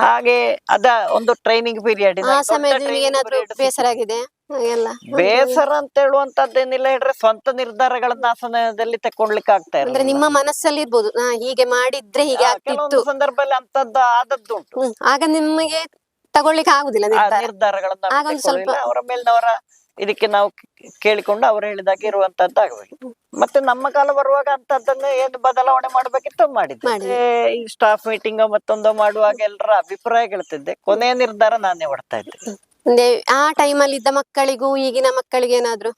[SPEAKER 1] ಹಾಗೆ ಅದ ಒಂದು ಟ್ರೈನಿಂಗ್ ಪೀರಿಯಡ್
[SPEAKER 2] ಆ ಸಮಯದಲ್ಲಿ ನಿಮಗೆ ಏನಾದ್ರೂ ಬೇಸರ ಆಗಿದೆ?
[SPEAKER 1] ಬೇಸರ ಅಂತ ಹೇಳುವಂತದ್ದೇನಿಲ್ಲ ಹೇಳ್ರೆ ಸ್ವಂತ ನಿರ್ಧಾರಗಳನ್ನ ಆ ಸಮಯದಲ್ಲಿ ತಕೊಂಡ್ಲಿಕ್ಕೆ ಆಗ್ತಾ
[SPEAKER 2] ಅಂದ್ರೆ ನಿಮ್ಮ ಮನಸ್ಸಲ್ಲಿ ಇರ್ಬೋದು. ನಾ ಹೀಗೆ ಮಾಡಿದ್ರೆ ಹೀಗೆ ಆಗ್ತಿತ್ತು.
[SPEAKER 1] ಕೆಲವೊಂದು ಸಂದರ್ಭದಲ್ಲಿ ಅಂತದ್ದು ಆದದ್ದುಂಟು.
[SPEAKER 2] ಹ್ಮ್. ಆಗ ನಿಮಗೆ ತಗೊಳ್ಳಿಕ್ಕೆ ಆಗುದಿಲ್ಲ
[SPEAKER 1] ಆ
[SPEAKER 2] ನಿರ್ಧಾರ.
[SPEAKER 1] ನಿರ್ಧಾರಗಳನ್ನ
[SPEAKER 2] ಆಗ ಒಂದು ಸ್ವಲ್ಪ-.
[SPEAKER 1] ಅವರ ಮೇಲಿನವರ ಇದಕ್ಕೆ ನಾವು ಕೇಳಿಕೊಂಡು ಅವ್ರು ಹೇಳಿದಾಗ ಇರುವಂತದ್ದು ಆಗಬೇಕು ಮತ್ತೆ ನಮ್ಮ ಕಾಲ ಬರುವಾಗ ಅಂತದನ್ನ ಏನು ಬದಲಾವಣೆ ಮಾಡ್ಬೇಕಿತ್ತು ಮಾಡಿದ್ದೆ. ಈ ಸ್ಟಾಫ್ ಮೀಟಿಂಗ್ ಮತ್ತೊಂದು ಮಾಡುವಾಗ ಎಲ್ಲರ ಅಭಿಪ್ರಾಯ ಕೇಳ್ತಿದ್ದೆ ಕೊನೆಯ ನಿರ್ಧಾರ ನಾನೇ ಹೊಡ್ತಾ ಇದ್ದೆ
[SPEAKER 2] ಅಂದ್ರೆ ಆ ಟೈಮಲ್ಲಿ ಇದ್ದ ಮಕ್ಕಳಿಗೂ ಈಗಿನ ಮಕ್ಕಳಿಗೆ ಏನಾದ್ರು?